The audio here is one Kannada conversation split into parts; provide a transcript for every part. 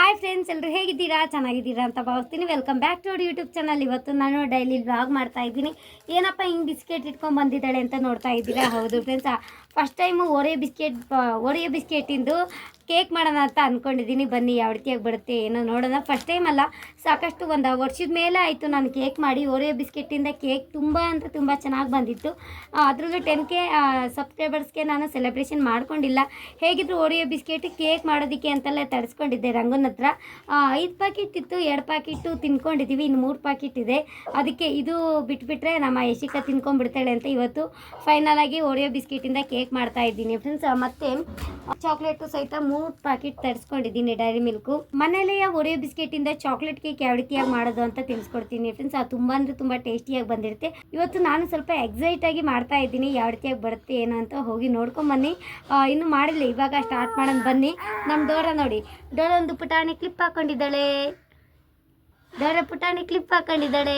ಹಾಯ್ ಫ್ರೆಂಡ್ಸ್ ಎಲ್ಲರೂ ಹೇಗಿದ್ದೀರಾ? ಚೆನ್ನಾಗಿದ್ದೀರಾ ಅಂತ ಭಾವಿಸ್ತೀನಿ. Welcome back to our YouTube channel ಇವತ್ತು ನಾನು ಡೈಲಿ ಬ್ಲಾಗ್ ಮಾಡ್ತಾ ಇದ್ದೀನಿ. ಏನಪ್ಪ ಹಿಂಗೆ ಬಿಸ್ಕೆಟ್ ಇಟ್ಕೊಂಡು ಬಂದಿದ್ದಾಳೆ ಅಂತ ನೋಡ್ತಾ ಇದ್ದೀರಾ? ಹೌದು friends first time Oreo biscuit Oreo ಬಿಸ್ಕೆಟಿಂದು cake ಮಾಡೋಣ ಅಂತ ಅಂದ್ಕೊಂಡಿದ್ದೀನಿ ಬನ್ನಿ, ಯಾವ ರೀತಿಯಾಗಿ ಬರುತ್ತೆ ಏನೋ ನೋಡೋಣ. ಫಸ್ಟ್ ಟೈಮ್ ಅಲ್ಲ, ಸಾಕಷ್ಟು ಒಂದು ವರ್ಷದ ಮೇಲೆ ಆಯಿತು ನಾನು ಕೇಕ್ ಮಾಡಿ. ಓರಿಯೋ ಬಿಸ್ಕೆಟಿಂದ ಕೇಕ್ ತುಂಬ ಅಂತ ತುಂಬ ಚೆನ್ನಾಗಿ ಬಂದಿತ್ತು. ಅದರಲ್ಲೂ ಟೆನ್ ಕೆ ಸಬ್ಸ್ಕ್ರೈಬರ್ಸ್ಗೆ ನಾನು ಸೆಲೆಬ್ರೇಷನ್ ಮಾಡ್ಕೊಂಡಿಲ್ಲ. ಹೇಗಿದ್ರು ಓರಿಯೋ ಬಿಸ್ಕೆಟ್ ಕೇಕ್ ಮಾಡೋದಕ್ಕೆ ಅಂತೆಲ್ಲ ತರಿಸ್ಕೊಂಡಿದ್ದೆ ರಂಗನ ಹತ್ರ. ಐದು ಪ್ಯಾಕೆಟ್ ಇತ್ತು, ಎರಡು ಪ್ಯಾಕೆಟು ತಿನ್ಕೊಂಡಿದ್ದೀವಿ ಇನ್ನು ಮೂರು ಪ್ಯಾಕೆಟ್ ಇದೆ. ಅದಕ್ಕೆ ಇದು ಬಿಟ್ಬಿಟ್ರೆ ನಮ್ಮ ಯಶಿಕ ತಿನ್ಕೊಂಡ್ಬಿಡ್ತಾಳೆ ಅಂತ ಇವತ್ತು ಫೈನಲ್ ಆಗಿ ಓರಿಯೋ ಬಿಸ್ಕೆಟಿಂದ ಕೇಕ್ ಮಾಡ್ತಾ ಇದ್ದೀನಿ. ಫ್ರೆಂಡ್ಸ್ ಮತ್ತೆ ಚಾಕ್ಲೇಟು ಸಹಿತ ಮೂರು ಪ್ಯಾಕೆಟ್ ತರಿಸ್ಕೊಂಡಿದ್ದೀನಿ ಡೈರಿ ಮಿಲ್ಕು ಮನೇಲೆಯ ಓರಿಯೋ ಬಿಸ್ಕೆಟಿಂದ ಚಾಕ್ಲೇಟ್ ಕೇಕ್ ಯಾವ ರೀತಿಯಾಗಿ ಮಾಡೋದು ಅಂತ ತಿಳಿಸ್ಕೊಡ್ತೀನಿ ಫ್ರೆಂಡ್ಸ್ ಅದು ತುಂಬ ಅಂದರೆ ತುಂಬ ಟೇಸ್ಟಿಯಾಗಿ ಬಂದಿರುತ್ತೆ. ಇವತ್ತು ನಾನು ಸ್ವಲ್ಪ ಎಕ್ಸೈಟ್ ಆಗಿ ಮಾಡ್ತಾ ಇದ್ದೀನಿ, ಯಾವ ರೀತಿಯಾಗಿ ಬರುತ್ತೆ, ಏನು ಅಂತ ಹೋಗಿ ನೋಡ್ಕೊಂಬನ್ನಿ ಬನ್ನಿ. ಇನ್ನೂ ಮಾಡಿಲ್ಲ, ಇವಾಗ ಸ್ಟಾರ್ಟ್ ಮಾಡೋಣ. ಬನ್ನಿ ನಮ್ಮ ಡೋರ ನೋಡಿ. ಡೋರ ಒಂದು ಪುಟಾಣಿ ಕ್ಲಿಪ್ ಹಾಕೊಂಡಿದ್ದಾಳೆ. ಡೋರ ಪುಟಾಣಿ ಕ್ಲಿಪ್ ಹಾಕೊಂಡಿದ್ದಾಳೆ.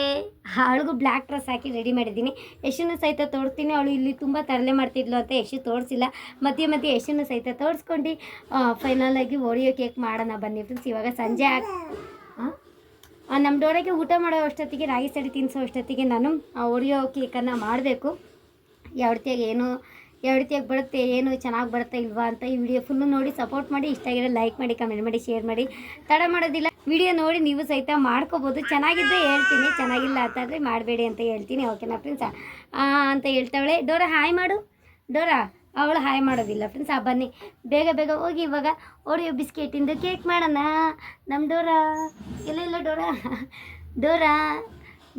ಅವಳಿಗೂ ಬ್ಲ್ಯಾಕ್ ಡ್ರೆಸ್ ಹಾಕಿ ರೆಡಿ ಮಾಡಿದ್ದೀನಿ. ಯಶನ್ನು ಸಹಿತ ತೋರಿಸ್ತೀನಿ ಅವಳು ಇಲ್ಲಿ ತುಂಬ ತರಲೆ ಮಾಡ್ತಿದ್ಲು ಅಂತ ಯಶು ತೋರಿಸಿಲ್ಲ. ಮಧ್ಯೆ ಮಧ್ಯೆ ಯಶನ್ನು ಸಹಿತ ತೋರಿಸ್ಕೊಂಡು ಫೈನಲ್ ಆಗಿ ಓರಿಯೋ ಕೇಕ್ ಮಾಡೋಣ ಬನ್ನಿ ಫ್ರೆಂಡ್ಸ್ ಇವಾಗ ಸಂಜೆ ಹಾಂ ನಮ್ಮ ಡೋರೆಗೆ ಊಟ ಮಾಡೋ ಅಷ್ಟೊತ್ತಿಗೆ, ರಾಗಿ ಸಡಿ ತಿನ್ನಿಸೋ ಅಷ್ಟೊತ್ತಿಗೆ ನಾನು ಓರಿಯೋ ಕೇಕನ್ನು ಮಾಡಬೇಕು. ಯಾವ ರೀತಿಯಾಗಿ ಏನು ಯಾವ ರೀತಿಯಾಗಿ ಬರುತ್ತೆ, ಏನು ಚೆನ್ನಾಗಿ ಬರುತ್ತೆ ಇಲ್ವಾ ಅಂತ ಈ ವಿಡಿಯೋ ಫುಲ್ಲು ನೋಡಿ ಸಪೋರ್ಟ್ ಮಾಡಿ, ಇಷ್ಟ ಆಗಿರೋ ಲೈಕ್ ಮಾಡಿ ಕಮೆಂಟ್ ಮಾಡಿ ಶೇರ್ ಮಾಡಿ. ತಡ ಮಾಡೋದಿಲ್ಲ. ವಿಡಿಯೋ ನೋಡಿ ನೀವು ಸಹಿತ ಮಾಡ್ಕೋಬೋದು. ಚೆನ್ನಾಗಿದ್ದರೆ ಹೇಳ್ತೀನಿ, ಚೆನ್ನಾಗಿಲ್ಲ ಅಂತಂದರೆ ಮಾಡಬೇಡಿ ಅಂತ ಹೇಳ್ತೀನಿ. ಓಕೆನಾ ಫ್ರೆಂಡ್ಸ್ ಅಂತ ಹೇಳ್ತಾವಳೆ. ಡೋರಾ ಹಾಯ್ ಮಾಡು. ಡೋರಾ, ಅವಳು ಹಾಯ್ ಮಾಡೋದಿಲ್ಲ ಫ್ರೆಂಡ್ಸ್ ಆ, ಬನ್ನಿ. ಬೇಗ ಬೇಗ ಹೋಗಿ ಇವಾಗ ಓರಿಯೋ ಬಿಸ್ಕೆಟಿಂದ ಕೇಕ್ ಮಾಡೋಣ. ನಮ್ಮ ಡೋರಾ. ಇಲ್ಲ ಇಲ್ಲ, Dora. Dora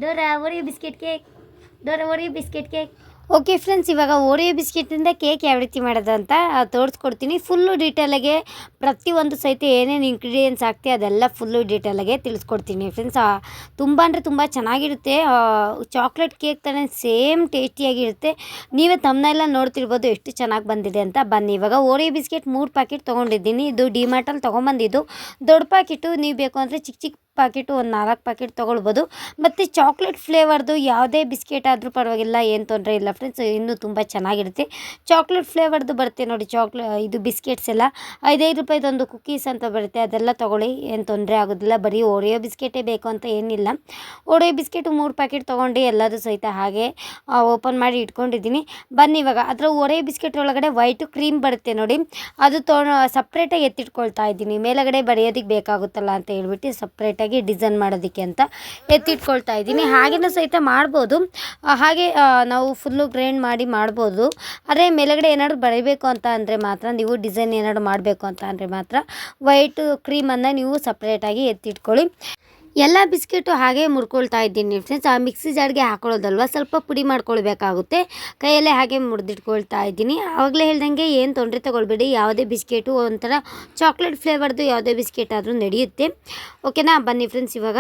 Dora Oreo biscuit cake Dora Oreo biscuit cake okay friends ಇವಾಗ ಓರಿಯೋ ಬಿಸ್ಕೆಟಿಂದ ಕೇಕ್ ಯಾವ ರೀತಿ ಮಾಡೋದು ಅಂತ ತೋರಿಸ್ಕೊಡ್ತೀನಿ. ಫುಲ್ಲು ಡೀಟೇಲಾಗೆ ಪ್ರತಿಯೊಂದು ಸಹಿತ ಏನೇನು ಇಂಗ್ರೀಡಿಯೆಂಟ್ಸ್ ಹಾಕ್ತಿ ಅದೆಲ್ಲ ಫುಲ್ಲು ಡೀಟೇಲಾಗೆ ತಿಳಿಸ್ಕೊಡ್ತೀನಿ ಫ್ರೆಂಡ್ಸ್ ತುಂಬ ಅಂದರೆ ತುಂಬ ಚೆನ್ನಾಗಿರುತ್ತೆ. ಚಾಕ್ಲೇಟ್ ಕೇಕ್ ಥರ ಸೇಮ್ ಟೇಸ್ಟಿಯಾಗಿರುತ್ತೆ ನೀವೇ ತಮ್ಮನ್ನೆಲ್ಲ ನೋಡ್ತಿರ್ಬೋದು ಎಷ್ಟು ಚೆನ್ನಾಗಿ ಬಂದಿದೆ ಅಂತ. ಬನ್ನಿ, ಇವಾಗ ಓರಿಯೋ ಬಿಸ್ಕೆಟ್ ಮೂರು ಪ್ಯಾಕೆಟ್ ತೊಗೊಂಡಿದ್ದೀನಿ. ಇದು ಡಿಮಾರ್ಟಲ್ಲಿ ತೊಗೊಂಬಂದಿದ್ದು. ದೊಡ್ಡ ಪ್ಯಾಕೆಟು ನೀವು ಬೇಕು ಅಂದರೆ ಚಿಕ್ಕ ಚಿಕ್ಕ ಪ್ಯಾಕೆಟು ಒಂದು ನಾಲ್ಕು ಪ್ಯಾಕೆಟ್ ತೊಗೊಳ್ಬೋದು. ಮತ್ತು ಚಾಕ್ಲೇಟ್ ಫ್ಲೇವರ್ದು ಯಾವುದೇ ಬಿಸ್ಕೆಟ್ ಆದರೂ ಪರವಾಗಿಲ್ಲ, ಏನು ತೊಂದರೆ ಇಲ್ಲ ಫ್ರೆಂಡ್ಸ್ ಇನ್ನೂ ತುಂಬ ಚೆನ್ನಾಗಿರುತ್ತೆ. ಚಾಕ್ಲೇಟ್ ಫ್ಲೇವರ್ದು ಬರುತ್ತೆ ನೋಡಿ ಚಾಕ್ಲೇ ಇದು ಬಿಸ್ಕೆಟ್ಸ್ ಎಲ್ಲ. ಐದೈದು ರೂಪಾಯಿದೊಂದು ಕುಕ್ಕೀಸ್ ಅಂತ ಬರುತ್ತೆ, ಅದೆಲ್ಲ ತೊಗೊಳ್ಳಿ, ಏನು ತೊಂದರೆ ಆಗೋದಿಲ್ಲ. ಬರೀ ಓರಿಯೋ ಬಿಸ್ಕೆಟೇ ಬೇಕು ಅಂತ ಏನಿಲ್ಲ. ಓರಿಯೋ ಬಿಸ್ಕೆಟು ಮೂರು ಪ್ಯಾಕೆಟ್ ತೊಗೊಂಡು ಎಲ್ಲದೂ ಸಹಿತ ಹಾಗೆ ಓಪನ್ ಮಾಡಿ ಇಟ್ಕೊಂಡಿದ್ದೀನಿ. ಬನ್ನಿ ಇವಾಗ, ಅದರ ಓರಿಯೋ ಬಿಸ್ಕೆಟ್ ಒಳಗಡೆ ವೈಟು ಕ್ರೀಮ್ ಬರುತ್ತೆ ನೋಡಿ. ಅದು ತೊ ಸಪ್ರೇಟಾಗಿ ಎತ್ತಿಟ್ಕೊಳ್ತಾ ಇದ್ದೀನಿ. ಮೇಲಗಡೆ ಬರೆಯೋದಕ್ಕೆ ಬೇಕಾಗುತ್ತಲ್ಲ ಅಂತ ಹೇಳ್ಬಿಟ್ಟು ಸಪ್ರೇಟಾಗಿ ಡಿಸೈನ್ ಮಾಡೋದಕ್ಕೆ ಅಂತ ಎತ್ತಿಟ್ಕೊಳ್ತಾ ಇದ್ದೀನಿ. ಹಾಗೇನೂ ಸಹಿತ ಮಾಡ್ಬೋದು. ಹಾಗೆ ನಾವು ಫುಲ್ಲು ಗ್ರೈಂಡ್ ಮಾಡಿ ಮಾಡ್ಬೋದು. ಆದರೆ ಮೇಲುಗಡೆ ಏನಾದ್ರು ಬರೀಬೇಕು ಅಂತ ಅಂದರೆ ಮಾತ್ರ, ನೀವು ಡಿಸೈನ್ ಏನಾದ್ರು ಮಾಡಬೇಕು ಅಂತ ಅಂದರೆ ಮಾತ್ರ ವೈಟ್ ಕ್ರೀಮನ್ನು ನೀವು ಸಪ್ರೇಟಾಗಿ ಎತ್ತಿಟ್ಕೊಳ್ಳಿ. ಎಲ್ಲ ಬಿಸ್ಕೆಟು ಹಾಗೆ ಮುರ್ಕೊಳ್ತಾ ಇದ್ದೀನಿ ಫ್ರೆಂಡ್ಸ್. ಆ ಮಿಕ್ಸಿ ಜಾರ್ಗೆ ಹಾಕೊಳ್ಳೋದಲ್ವ? ಸ್ವಲ್ಪ ಪುಡಿ ಮಾಡ್ಕೊಳ್ಬೇಕಾಗುತ್ತೆ. ಕೈಯಲ್ಲೇ ಹಾಗೆ ಮುರಿದಿಟ್ಕೊಳ್ತಾ ಇದ್ದೀನಿ. ಆವಾಗಲೇ ಹೇಳ್ದಂಗೆ ಏನು ತೊಂದರೆ ತಗೊಳ್ಬೇಡಿ. ಯಾವುದೇ ಬಿಸ್ಕೆಟು ಒಂಥರ ಚಾಕ್ಲೇಟ್ ಫ್ಲೇವರ್ದು ಯಾವುದೇ ಬಿಸ್ಕೆಟ್ ಆದರೂ ನಡೆಯುತ್ತೆ. ಓಕೆನಾ? ಬನ್ನಿ ಫ್ರೆಂಡ್ಸ್ ಇವಾಗ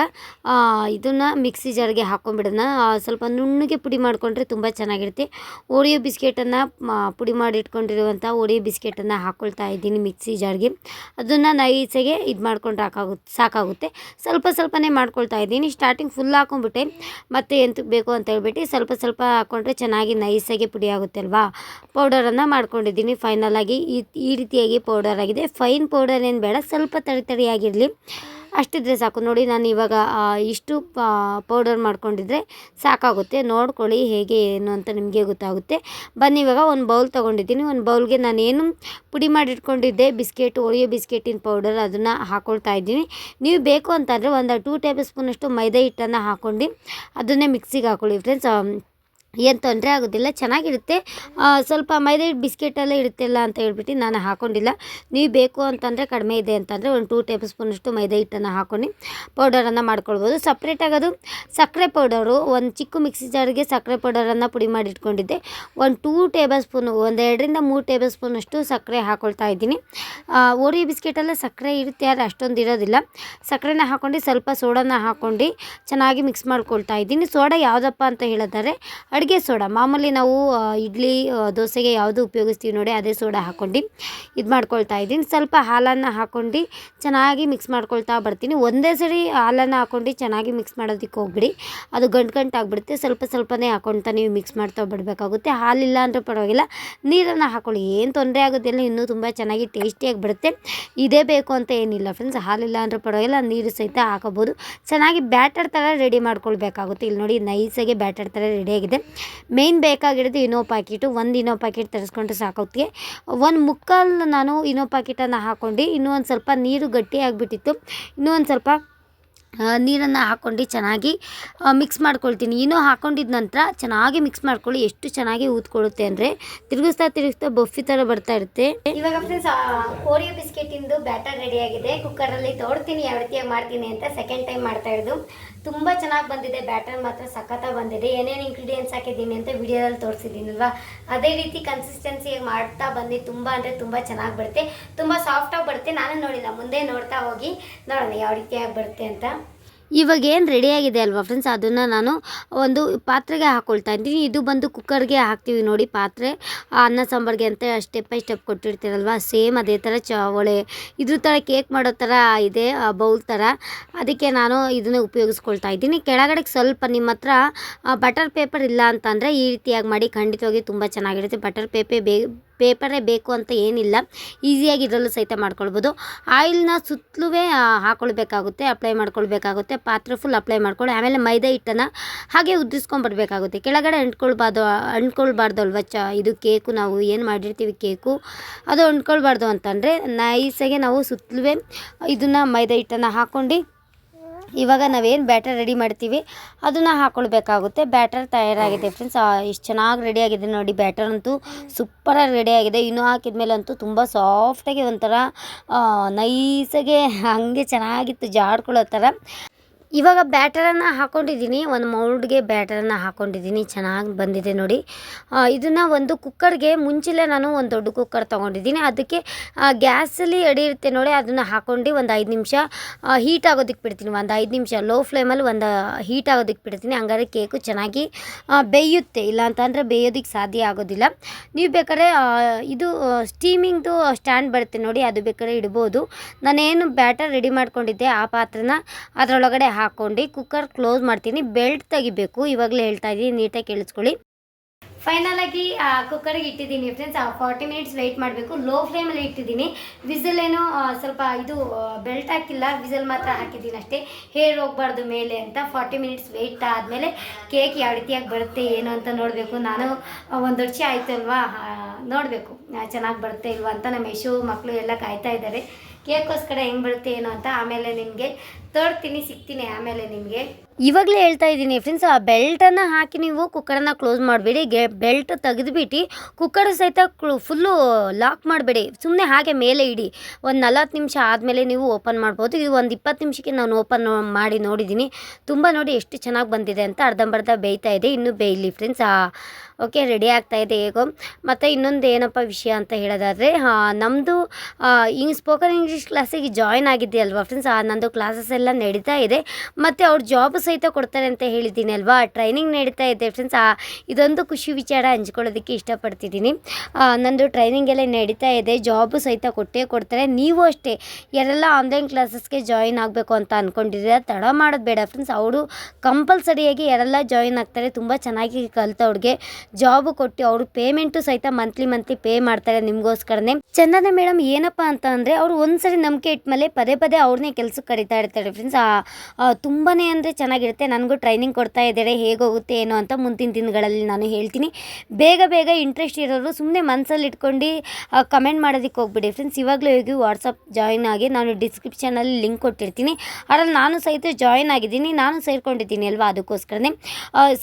ಇದನ್ನು ಮಿಕ್ಸಿ ಜಾರ್ಗೆ ಹಾಕೊಂಡ್ಬಿಡೋಣ. ಸ್ವಲ್ಪ ನುಣ್ಣಗೆ ಪುಡಿ ಮಾಡಿಕೊಂಡ್ರೆ ತುಂಬ ಚೆನ್ನಾಗಿರುತ್ತೆ. ಓರಿಯೋ ಬಿಸ್ಕೆಟನ್ನು ಪುಡಿ ಮಾಡಿ ಇಟ್ಕೊಂಡಿರುವಂಥ ಓರಿಯೋ ಬಿಸ್ಕೆಟನ್ನು ಹಾಕ್ಕೊಳ್ತಾ ಇದ್ದೀನಿ ಮಿಕ್ಸಿ ಜಾರ್ಗೆ. ಅದನ್ನು ನೈಸಾಗೆ ಇದು ಮಾಡ್ಕೊಂಡು ಹಾಕಾಗುತ್ತೆ ಸಾಕಾಗುತ್ತೆ. ಸ್ವಲ್ಪ ಸ್ವಲ್ಪ ಸ್ವಲ್ಪನೇ ಮಾಡ್ಕೊಳ್ತಾ ಇದ್ದೀನಿ. ಸ್ಟಾರ್ಟಿಂಗ್ ಫುಲ್ ಹಾಕೊಂಡ್ಬಿಟ್ಟೆ. ಮತ್ತೆ ಎಂತಕ್ಕೆ ಬೇಕು ಅಂತ ಹೇಳ್ಬಿಟ್ಟು ಸ್ವಲ್ಪ ಸ್ವಲ್ಪ ಹಾಕ್ಕೊಂಡ್ರೆ ಚೆನ್ನಾಗಿ ನೈಸಾಗಿ ಪುಡಿ ಆಗುತ್ತೆ ಅಲ್ವಾ? ಪೌಡರನ್ನು ಮಾಡ್ಕೊಂಡಿದ್ದೀನಿ ಫೈನಲ್ ಆಗಿ. ಈ ಈ ರೀತಿಯಾಗಿ ಪೌಡರ್ ಆಗಿದೆ. ಫೈನ್ ಪೌಡರ್ ಏನು ಬೇಡ. ಸ್ವಲ್ಪ ತಡಿ ತಡಿಯಾಗಿರಲಿ. ಅಷ್ಟಿದ್ರೆ ಸಾಕು. ನೋಡಿ, ನಾನು ಇವಾಗ ಇಷ್ಟು ಪೌಡರ್ ಮಾಡ್ಕೊಂಡಿದ್ರೆ ಸಾಕಾಗುತ್ತೆ. ನೋಡ್ಕೊಳ್ಳಿ ಹೇಗೆ, ಏನು ಅಂತ ನಿಮಗೆ ಗೊತ್ತಾಗುತ್ತೆ. ಬನ್ನಿ, ಇವಾಗ ಒಂದು ಬೌಲ್ ತೊಗೊಂಡಿದ್ದೀನಿ. ಒಂದು ಬೌಲ್ಗೆ ನಾನೇನು ಪುಡಿ ಮಾಡಿಟ್ಕೊಂಡಿದ್ದೆ, ಬಿಸ್ಕೆಟ್ ಓರಿಯೋ ಬಿಸ್ಕೆಟಿನ ಪೌಡರ್ ಅದನ್ನು ಹಾಕ್ಕೊಳ್ತಾ ಇದ್ದೀನಿ. ನೀವು ಬೇಕು ಅಂತಂದರೆ ಒಂದು ಟೂ ಟೇಬಲ್ ಸ್ಪೂನಷ್ಟು ಮೈದಾ ಹಿಟ್ಟನ್ನು ಹಾಕ್ಕೊಂಡು ಅದನ್ನೇ ಮಿಕ್ಸಿಗೆ ಹಾಕ್ಕೊಳ್ಳಿ ಫ್ರೆಂಡ್ಸ್ ಏನು ತೊಂದರೆ ಆಗೋದಿಲ್ಲ, ಚೆನ್ನಾಗಿರುತ್ತೆ. ಸ್ವಲ್ಪ ಮೈದಾ ಹಿಟ್ಟು ಬಿಸ್ಕೆಟೆಲ್ಲ ಇರುತ್ತಲ್ಲ ಅಂತ ಹೇಳ್ಬಿಟ್ಟು ನಾನು ಹಾಕೊಂಡಿಲ್ಲ. ನೀವು ಬೇಕು ಅಂತಂದರೆ ಕಡಿಮೆ ಇದೆ ಅಂತಂದರೆ ಒಂದು ಟೂ ಟೇಬಲ್ ಸ್ಪೂನಷ್ಟು ಮೈದಾ ಹಿಟ್ಟನ್ನು ಹಾಕೊಂಡು ಪೌಡರನ್ನು ಮಾಡ್ಕೊಳ್ಬೋದು. ಸಪ್ರೇಟಾಗಿ ಅದು ಸಕ್ಕರೆ ಪೌಡರು ಒಂದು ಚಿಕ್ಕ ಮಿಕ್ಸಿ ಜಾರಿಗೆ ಸಕ್ಕರೆ ಪೌಡರನ್ನು ಪುಡಿ ಮಾಡಿ ಇಟ್ಕೊಂಡಿದ್ದೆ. ಒಂದು ಟೂ ಟೇಬಲ್ ಸ್ಪೂನು ಒಂದು ಎರಡರಿಂದ ಮೂರು ಟೇಬಲ್ ಸ್ಪೂನಷ್ಟು ಸಕ್ಕರೆ ಹಾಕ್ಕೊಳ್ತಾ ಇದ್ದೀನಿ. ಓರಿಯೋ ಬಿಸ್ಕೆಟೆಲ್ಲ ಸಕ್ಕರೆ ಇರುತ್ತೆ, ಆದರೆ ಅಷ್ಟೊಂದು ಇರೋದಿಲ್ಲ. ಸಕ್ಕರೆನ ಹಾಕ್ಕೊಂಡು ಸ್ವಲ್ಪ ಸೋಡಾನ ಹಾಕ್ಕೊಂಡು ಚೆನ್ನಾಗಿ ಮಿಕ್ಸ್ ಮಾಡ್ಕೊಳ್ತಾ ಇದ್ದೀನಿ. ಸೋಡಾ ಯಾವುದಪ್ಪ ಅಂತ ಹೇಳಿದರೆ ಸೋಡಾ, ಮಾಮೂಲಿ ನಾವು ಇಡ್ಲಿ ದೋಸೆಗೆ ಯಾವುದು ಉಪಯೋಗಿಸ್ತೀವಿ ನೋಡಿ, ಅದೇ ಸೋಡಾ ಹಾಕ್ಕೊಂಡು ಇದು ಮಾಡ್ಕೊಳ್ತಾ ಇದ್ದೀನಿ. ಸ್ವಲ್ಪ ಹಾಲನ್ನು ಹಾಕ್ಕೊಂಡು ಚೆನ್ನಾಗಿ ಮಿಕ್ಸ್ ಮಾಡ್ಕೊಳ್ತಾ ಬರ್ತೀನಿ. ಒಂದೇ ಸರಿ ಹಾಲನ್ನು ಹಾಕ್ಕೊಂಡು ಚೆನ್ನಾಗಿ ಮಿಕ್ಸ್ ಮಾಡೋದಕ್ಕೆ ಹೋಗ್ಬಿಡಿ. ಅದು ಗಂಟು ಗಂಟು ಆಗಿಬಿಡುತ್ತೆ ಸ್ವಲ್ಪ ಸ್ವಲ್ಪನೇ ಹಾಕ್ಕೊಳ್ತಾ ನೀವು ಮಿಕ್ಸ್ ಮಾಡ್ತಾ ಬಿಡಬೇಕಾಗುತ್ತೆ ಹಾಲಿಲ್ಲ ಅಂದರೆ ಪರವಾಗಿಲ್ಲ. ನೀರನ್ನು ಹಾಕ್ಕೊಳ್ಳಿ ಏನು ತೊಂದರೆ ಆಗೋದಿಲ್ಲ. ಇನ್ನೂ ತುಂಬ ಚೆನ್ನಾಗಿ ಟೇಸ್ಟಿಯಾಗಿ ಬಿಡುತ್ತೆ ಇದೇ ಬೇಕು ಅಂತ ಏನಿಲ್ಲ ಫ್ರೆಂಡ್ಸ್ ಹಾಲಿಲ್ಲ ಅಂದರೆ ಪರವಾಗಿಲ್ಲ. ನೀರು ಸಹಿತ ಹಾಕೋಬೋದು ಚೆನ್ನಾಗಿ ಬ್ಯಾಟರ್ ಥರ ರೆಡಿ ಮಾಡ್ಕೊಳ್ಬೇಕಾಗುತ್ತೆ. ಇಲ್ಲಿ ನೋಡಿ ನೈಸಾಗಿ ಬ್ಯಾಟರ್ ಥರ ರೆಡಿಯಾಗಿದೆ ಮೇಯ್ನ್ ಬೇಕಾಗಿರೋದು ಇನೋ ಪ್ಯಾಕೆಟು ಒಂದು ಇನೋ ಪ್ಯಾಕೆಟ್ ತರಿಸ್ಕೊಂಡ್ರೆ ಸಾಕೋತ್ತಿಗೆ ಒಂದು ಮುಕ್ಕಾಲು ನಾನು ಇನೋ ಪ್ಯಾಕೆಟನ್ನು ಹಾಕ್ಕೊಂಡು ಇನ್ನೂ ಒಂದು ಸ್ವಲ್ಪ ನೀರು ಗಟ್ಟಿ ಆಗಿಬಿಟ್ಟಿತ್ತು. ಇನ್ನೂ ಒಂದು ಸ್ವಲ್ಪ ನೀರನ್ನು ಹಾಕ್ಕೊಂಡು ಚೆನ್ನಾಗಿ ಮಿಕ್ಸ್ ಮಾಡ್ಕೊಳ್ತೀನಿ. ಇನ್ನೂ ಹಾಕ್ಕೊಂಡಿದ್ದ ನಂತರ ಚೆನ್ನಾಗಿ ಮಿಕ್ಸ್ ಮಾಡ್ಕೊಳ್ಳಿ, ಎಷ್ಟು ಚೆನ್ನಾಗಿ ಊದ್ಕೊಳ್ಳುತ್ತೆ ಅಂದರೆ. ತಿರುಗಿಸ್ತಾ ತಿರುಗಿಸ್ತಾ ಬಫಿ ಥರ ಬರ್ತಾ ಇರುತ್ತೆ. ಇವಾಗ ಫ್ರೆಂಡ್ಸ್ ಓರಿಯೋ ಬಿಸ್ಕೆಟಿಂದು ಬ್ಯಾಟರ್ ರೆಡಿಯಾಗಿದೆ ಕುಕ್ಕರಲ್ಲಿ ತೋಡ್ತೀನಿ, ಯಾವ ರೀತಿಯಾಗಿ ಮಾಡ್ತೀನಿ ಅಂತ ಸೆಕೆಂಡ್ ಟೈಮ್ ಮಾಡ್ತಾ ಇರೋದು. ತುಂಬ ಚೆನ್ನಾಗಿ ಬಂದಿದೆ. ಬ್ಯಾಟರ್ ಮಾತ್ರ ಸಖತ್ತಾಗಿ ಬಂದಿದೆ. ಏನೇನು ಇಂಗ್ರೀಡಿಯೆಂಟ್ಸ್ ಹಾಕಿದ್ದೀನಿ ಅಂತ ವಿಡಿಯೋದಲ್ಲಿ ತೋರಿಸಿದ್ದೀನಲ್ವಾ? ಅದೇ ರೀತಿ ಕನ್ಸಿಸ್ಟೆನ್ಸಿಯಾಗಿ ಮಾಡ್ತಾ ಬಂದು ತುಂಬ ಅಂದರೆ ತುಂಬ ಚೆನ್ನಾಗಿ ಬರುತ್ತೆ. ತುಂಬ ಸಾಫ್ಟಾಗಿ ಬರುತ್ತೆ. ನಾನು ನೋಡಿಲ್ಲ. ಮುಂದೆ ನೋಡ್ತಾ ಹೋಗಿ ನೋಡೋಣ. ಯಾವ ರೀತಿಯಾಗಿ ಬರುತ್ತೆ ಅಂತ. ಇವಾಗ ಏನು ರೆಡಿಯಾಗಿದೆ ಅಲ್ವಾ ಫ್ರೆಂಡ್ಸ್ ಅದನ್ನು ನಾನು ಒಂದು ಪಾತ್ರೆಗೆ ಹಾಕ್ಕೊಳ್ತಾ ಇದ್ದೀನಿ. ಇದು ಬಂದು ಕುಕ್ಕರ್ಗೆ ಹಾಕ್ತೀವಿ ನೋಡಿ ಪಾತ್ರೆ. ಅನ್ನ, ಸಾಂಬಾರಿಗೆ ಅಂತ ಸ್ಟೆಪ್ ಬೈ ಸ್ಟೆಪ್ ಕೊಟ್ಟಿರ್ತೀರಲ್ವ? ಸೇಮ್ ಅದೇ ಥರ ಚಾವಳೆ ಇದ್ರ ಥರ ಕೇಕ್ ಮಾಡೋ ಥರ ಇದೆ ಬೌಲ್ ಥರ ಅದಕ್ಕೆ ನಾನು ಇದನ್ನು ಉಪಯೋಗಿಸ್ಕೊಳ್ತಾ ಇದ್ದೀನಿ. ಕೆಳಗಡೆ ಸ್ವಲ್ಪ ನಿಮ್ಮ ಹತ್ರ ಬಟರ್ ಪೇಪರ್ ಇಲ್ಲ ಅಂತಂದರೆ ಈ ರೀತಿಯಾಗಿ ಮಾಡಿ ಖಂಡಿತವಾಗಿ ತುಂಬ ಚೆನ್ನಾಗಿರುತ್ತೆ. ಬಟರ್ ಪೇಪೆ ಬೇ ಪೇಪರೇ ಬೇಕು ಅಂತ ಏನಿಲ್ಲ. ಈಸಿಯಾಗಿ ಇದರಲ್ಲೂ ಸಹಿತ ಮಾಡ್ಕೊಳ್ಬೋದು. ಆಯಿಲ್ನ ಸುತ್ತಲೂ ಹಾಕ್ಕೊಳ್ಬೇಕಾಗುತ್ತೆ ಅಪ್ಲೈ ಮಾಡ್ಕೊಳ್ಬೇಕಾಗುತ್ತೆ, ಪಾತ್ರೆ ಫುಲ್ ಅಪ್ಲೈ ಮಾಡ್ಕೊಳ್ಳಿ, ಆಮೇಲೆ ಮೈದಾ ಹಿಟ್ಟನ್ನು ಹಾಗೆ ಉದ್ದಿಸ್ಕೊಂಡ್ಬಿಡ್ಬೇಕಾಗುತ್ತೆ. ಕೆಳಗಡೆ ಅಂಟ್ಕೊಳ್ಬಾರ್ದು ಅಂಟ್ಕೊಳ್ಬಾರ್ದು ಅಲ್ವಾ ಚ, ಇದು ಕೇಕು, ನಾವು ಏನು ಮಾಡಿರ್ತೀವಿ ಕೇಕು, ಅದು ಅಂಟ್ಕೊಳ್ಬಾರ್ದು ಅಂತಂದರೆ ನೈಸಾಗೆ ನಾವು ಸುತ್ತಲೂ ಇದನ್ನು ಮೈದಾ ಹಿಟ್ಟನ್ನು ಹಾಕ್ಕೊಂಡು ಇವಾಗ ನಾವೇನು ಬ್ಯಾಟರ್ ರೆಡಿ ಮಾಡ್ತೀವಿ, ಅದನ್ನು ಹಾಕ್ಕೊಳ್ಬೇಕಾಗುತ್ತೆ ಬ್ಯಾಟರ್ ತಯಾರಾಗಿದೆ ಫ್ರೆಂಡ್ಸ್ ಎಷ್ಟು ಚೆನ್ನಾಗಿ ರೆಡಿಯಾಗಿದೆ ನೋಡಿ, ಬ್ಯಾಟರ್ ಅಂತೂ ಸೂಪರಾಗಿ ರೆಡಿಯಾಗಿದೆ ಇನ್ನೂ ಹಾಕಿದ್ಮೇಲೆ ಅಂತೂ ತುಂಬ ಸಾಫ್ಟಾಗಿ ಒಂಥರ ನೈಸಾಗೆ ಹಾಗೆ ಚೆನ್ನಾಗಿತ್ತು ಜಾಡ್ಕೊಳ್ಳೋ ಥರ. ಇವಾಗ ಬ್ಯಾಟರನ್ನು ಹಾಕ್ಕೊಂಡಿದ್ದೀನಿ ಒಂದು ಮೌಲ್ಡ್ಗೆ ಬ್ಯಾಟರನ್ನು ಹಾಕ್ಕೊಂಡಿದ್ದೀನಿ ಚೆನ್ನಾಗಿ ಬಂದಿದೆ ನೋಡಿ. ಇದನ್ನು ಒಂದು ಕುಕ್ಕರ್ಗೆ, ಮುಂಚೆಲೇ ನಾನು ಒಂದು ದೊಡ್ಡ ಕುಕ್ಕರ್ ತೊಗೊಂಡಿದ್ದೀನಿ. ಅದಕ್ಕೆ ಗ್ಯಾಸಲ್ಲಿ ಎಡಿ ಇರುತ್ತೆ ನೋಡಿ, ಅದನ್ನು ಹಾಕ್ಕೊಂಡು ಒಂದು ಐದು ನಿಮಿಷ ಹೀಟ್ ಆಗೋದಕ್ಕೆ ಬಿಡ್ತೀನಿ. ಒಂದು ಐದು ನಿಮಿಷ, ಲೋ ಫ್ಲೇಮಲ್ಲಿ ಒಂದು ಹೀಟ್ ಆಗೋದಕ್ಕೆ ಬಿಡ್ತೀನಿ. ಹಂಗಾದ್ರೆ ಕೇಕು ಚೆನ್ನಾಗಿ ಬೇಯುತ್ತೆ. ಇಲ್ಲ ಅಂತಂದರೆ ಬೇಯೋದಕ್ಕೆ ಸಾಧ್ಯ ಆಗೋದಿಲ್ಲ. ನೀವು ಬೇಕಾದ್ರೆ ಇದು ಸ್ಟೀಮಿಂಗ್ದು ಸ್ಟ್ಯಾಂಡ್ ಬರುತ್ತೆ ನೋಡಿ, ಅದು ಬೇಕಾದ್ರೆ ಇಡ್ಬೋದು. ನಾನೇನು ಬ್ಯಾಟರ್ ರೆಡಿ ಮಾಡ್ಕೊಂಡಿದ್ದೆ ಆ ಪಾತ್ರನ, ಅದರೊಳಗಡೆ ಹಾಕ್ಕೊಂಡು ಕುಕ್ಕರ್ ಕ್ಲೋಸ್ ಮಾಡ್ತೀನಿ. ಬೆಲ್ಟ್ ತೆಗಿಬೇಕು. ಇವಾಗಲೇ ಹೇಳ್ತಾ ಇದ್ದೀನಿ, ನೀಟಾಗಿ ಕೇಳಿಸ್ಕೊಳ್ಳಿ. ಫೈನಲ್ ಆಗಿ ಕುಕ್ಕರ್ಗೆ ಇಟ್ಟಿದ್ದೀನಿ ಫ್ರೆಂಡ್ಸ್ ಫಾರ್ಟಿ ಮಿನಿಟ್ಸ್ ವೆಯ್ಟ್ ಮಾಡಬೇಕು. ಲೋ ಫ್ಲೇಮಲ್ಲಿ ಇಟ್ಟಿದ್ದೀನಿ. ವಿಸಲ್ ಏನೋ ಸ್ವಲ್ಪ ಇದು ಬೆಲ್ಟ್ ಹಾಕಿಲ್ಲ. ವಿಸಲ್ ಮಾತ್ರ ಹಾಕಿದ್ದೀನಿ ಅಷ್ಟೇ. ಹೇರ್ ಹೋಗ್ಬಾರ್ದು ಮೇಲೆ ಅಂತ ಫಾರ್ಟಿ ಮಿನಿಟ್ಸ್ ವೆಯ್ಟ್ ಆದಮೇಲೆ ಕೇಕ್ ಯಾವ ರೀತಿಯಾಗಿ ಬರುತ್ತೆ, ಏನು ಅಂತ ನೋಡಬೇಕು. ನಾನು ಒಂದು ವರ್ಷ ಆಯಿತು ಅಲ್ವಾ ನೋಡಬೇಕು. ಚೆನ್ನಾಗಿ ಬರುತ್ತೆ ಇಲ್ವಾ ಅಂತ ನಮ್ಮ ಯಶು ಮಕ್ಕಳು ಎಲ್ಲ ಕಾಯ್ತಾ ಇದ್ದಾರೆ. ಕೇಕ್ಗೋಸ್ಕರ ಹೆಂಗೆ ಬರುತ್ತೆ ಏನು ಅಂತ ಆಮೇಲೆ ನಿಮಗೆ ತೋರ್ತೀನಿ ಸಿಗ್ತೀನಿ ಆಮೇಲೆ ನಿಮಗೆ. ಇವಾಗಲೇ ಹೇಳ್ತಾ ಇದ್ದೀನಿ ಫ್ರೆಂಡ್ಸ್ ಆ ಬೆಲ್ಟನ್ನು ಹಾಕಿ ನೀವು ಕುಕ್ಕರನ್ನು ಕ್ಲೋಸ್ ಮಾಡಬೇಡಿ, ಗೆ ಬೆಲ್ಟ್ ತೆಗೆದುಬಿಟ್ಟು ಕುಕ್ಕರ್ ಸಹಿತ ಫುಲ್ಲು ಲಾಕ್ ಮಾಡಬೇಡಿ. ಸುಮ್ಮನೆ ಹಾಗೆ ಮೇಲೆ ಇಡಿ. ಒಂದು ನಲವತ್ತು ನಿಮಿಷ ಆದಮೇಲೆ ನೀವು ಓಪನ್ ಮಾಡ್ಬೋದು. ಇದು ಒಂದು ಇಪ್ಪತ್ತು ನಿಮಿಷಕ್ಕೆ ನಾನು ಓಪನ್ ಮಾಡಿ ನೋಡಿದ್ದೀನಿ. ತುಂಬ ನೋಡಿ ಎಷ್ಟು ಚೆನ್ನಾಗಿ ಬಂದಿದೆ ಅಂತ ಅರ್ಧಂಬರ್ಧ ಬೇಯ್ತಾ ಇದೆ. ಇನ್ನೂ ಬೇಯಲಿ ಫ್ರೆಂಡ್ಸ್ ಓಕೆ ರೆಡಿ ಆಗ್ತಾ ಇದೆ ಹೇಗೋ. ಮತ್ತು ಇನ್ನೊಂದು ಏನಪ್ಪ ವಿಷಯ ಅಂತ ಹೇಳೋದಾದರೆ ನಮ್ಮದು ಈ ಸ್ಪೋಕನ್ ಇಂಗ್ಲೀಷ್ ಕ್ಲಾಸಿಗೆ ಜಾಯ್ನ್ ಆಗಿದ್ದೆ ಅಲ್ವಾ ಫ್ರೆಂಡ್ಸ್ ನಂದು ಕ್ಲಾಸಸ್ ಎಲ್ಲ ನಡೀತಾ ಇದೆ. ಮತ್ತು ಅವ್ರು ಜಾಬ್ ಸಹಿತ ಕೊಡ್ತಾರೆ ಅಂತ ಹೇಳಿದ್ದೀನಿ ಅಲ್ವಾ? ಟ್ರೈನಿಂಗ್ ನಡೀತಾ ಇದೆ ಫ್ರೆಂಡ್ಸ್ ಇದೊಂದು ಖುಷಿ ವಿಚಾರ ಹಂಚ್ಕೊಳ್ಳೋದಕ್ಕೆ ಇಷ್ಟಪಡ್ತಿದ್ದೀನಿ. ನಂದು ಟ್ರೈನಿಂಗ್ ಎಲ್ಲ ನಡೀತಾ ಇದೆ. ಜಾಬು ಸಹಿತ ಕೊಟ್ಟೇ ಕೊಡ್ತಾರೆ. ನೀವು ಅಷ್ಟೇ, ಯಾರೆಲ್ಲ ಆನ್ಲೈನ್ ಕ್ಲಾಸಸ್ಗೆ ಜಾಯಿನ್ ಆಗಬೇಕು ಅಂತ ಅಂದ್ಕೊಂಡಿದ್ದೀರಾ ತಡ ಮಾಡೋದು ಬೇಡ ಫ್ರೆಂಡ್ಸ್ ಅವರು ಕಂಪಲ್ಸರಿಯಾಗಿ ಯಾರೆಲ್ಲ ಜಾಯಿನ್ ಆಗ್ತಾರೆ, ತುಂಬ ಚೆನ್ನಾಗಿ ಕಲ್ತವ್ರಿಗೆ ಜಾಬು ಕೊಟ್ಟು ಅವರು ಪೇಮೆಂಟು ಸಹಿತ ಮಂತ್ಲಿ ಮಂತ್ಲಿ ಪೇ ಮಾಡ್ತಾರೆ ನಿಮಗೋಸ್ಕರನೇ. ಚಂದನ ಮೇಡಮ್ ಏನಪ್ಪ ಅಂತ ಅಂದರೆ ಅವರು ಒಂದ್ಸರಿ ನಂಬಿಕೆ ಇಟ್ಮೇಲೆ ಪದೇ ಪದೇ ಅವ್ರನ್ನೇ ಕೆಲಸಕ್ಕೆ ಕರಿತಾ ಇರ್ತಾರೆ ಫ್ರೆಂಡ್ಸ್ ತುಂಬಾ ಅಂದರೆ ಚೆನ್ನಾಗಿರುತ್ತೆ. ನನಗೂ ಟ್ರೈನಿಂಗ್ ಕೊಡ್ತಾ ಇದ್ದಾರೆ. ಹೇಗೋಗುತ್ತೆ ಏನೋ ಅಂತ ಮುಂದಿನ ದಿನಗಳಲ್ಲಿ ನಾನು ಹೇಳ್ತೀನಿ. ಬೇಗ ಬೇಗ ಇಂಟ್ರೆಸ್ಟ್ ಇರೋರು ಸುಮ್ಮನೆ ಮನಸ್ಸಲ್ಲಿ ಇಟ್ಕೊಂಡು ಕಮೆಂಟ್ ಮಾಡೋದಕ್ಕೆ ಹೋಗ್ಬಿಡಿ ಫ್ರೆಂಡ್ಸ್ ಇವಾಗಲೂ ಹೋಗಿ ವಾಟ್ಸಪ್ ಜಾಯಿನ್ ಆಗಿ ನಾನು ಡಿಸ್ಕ್ರಿಪ್ಷನಲ್ಲಿ ಲಿಂಕ್ ಕೊಟ್ಟಿರ್ತೀನಿ. ಅದರಲ್ಲಿ ನಾನು ಸಹಿತ ಜಾಯಿನ್ ಆಗಿದ್ದೀನಿ. ನಾನು ಸೇರ್ಕೊಂಡಿದ್ದೀನಿ ಅಲ್ವಾ ಅದಕ್ಕೋಸ್ಕರನೇ.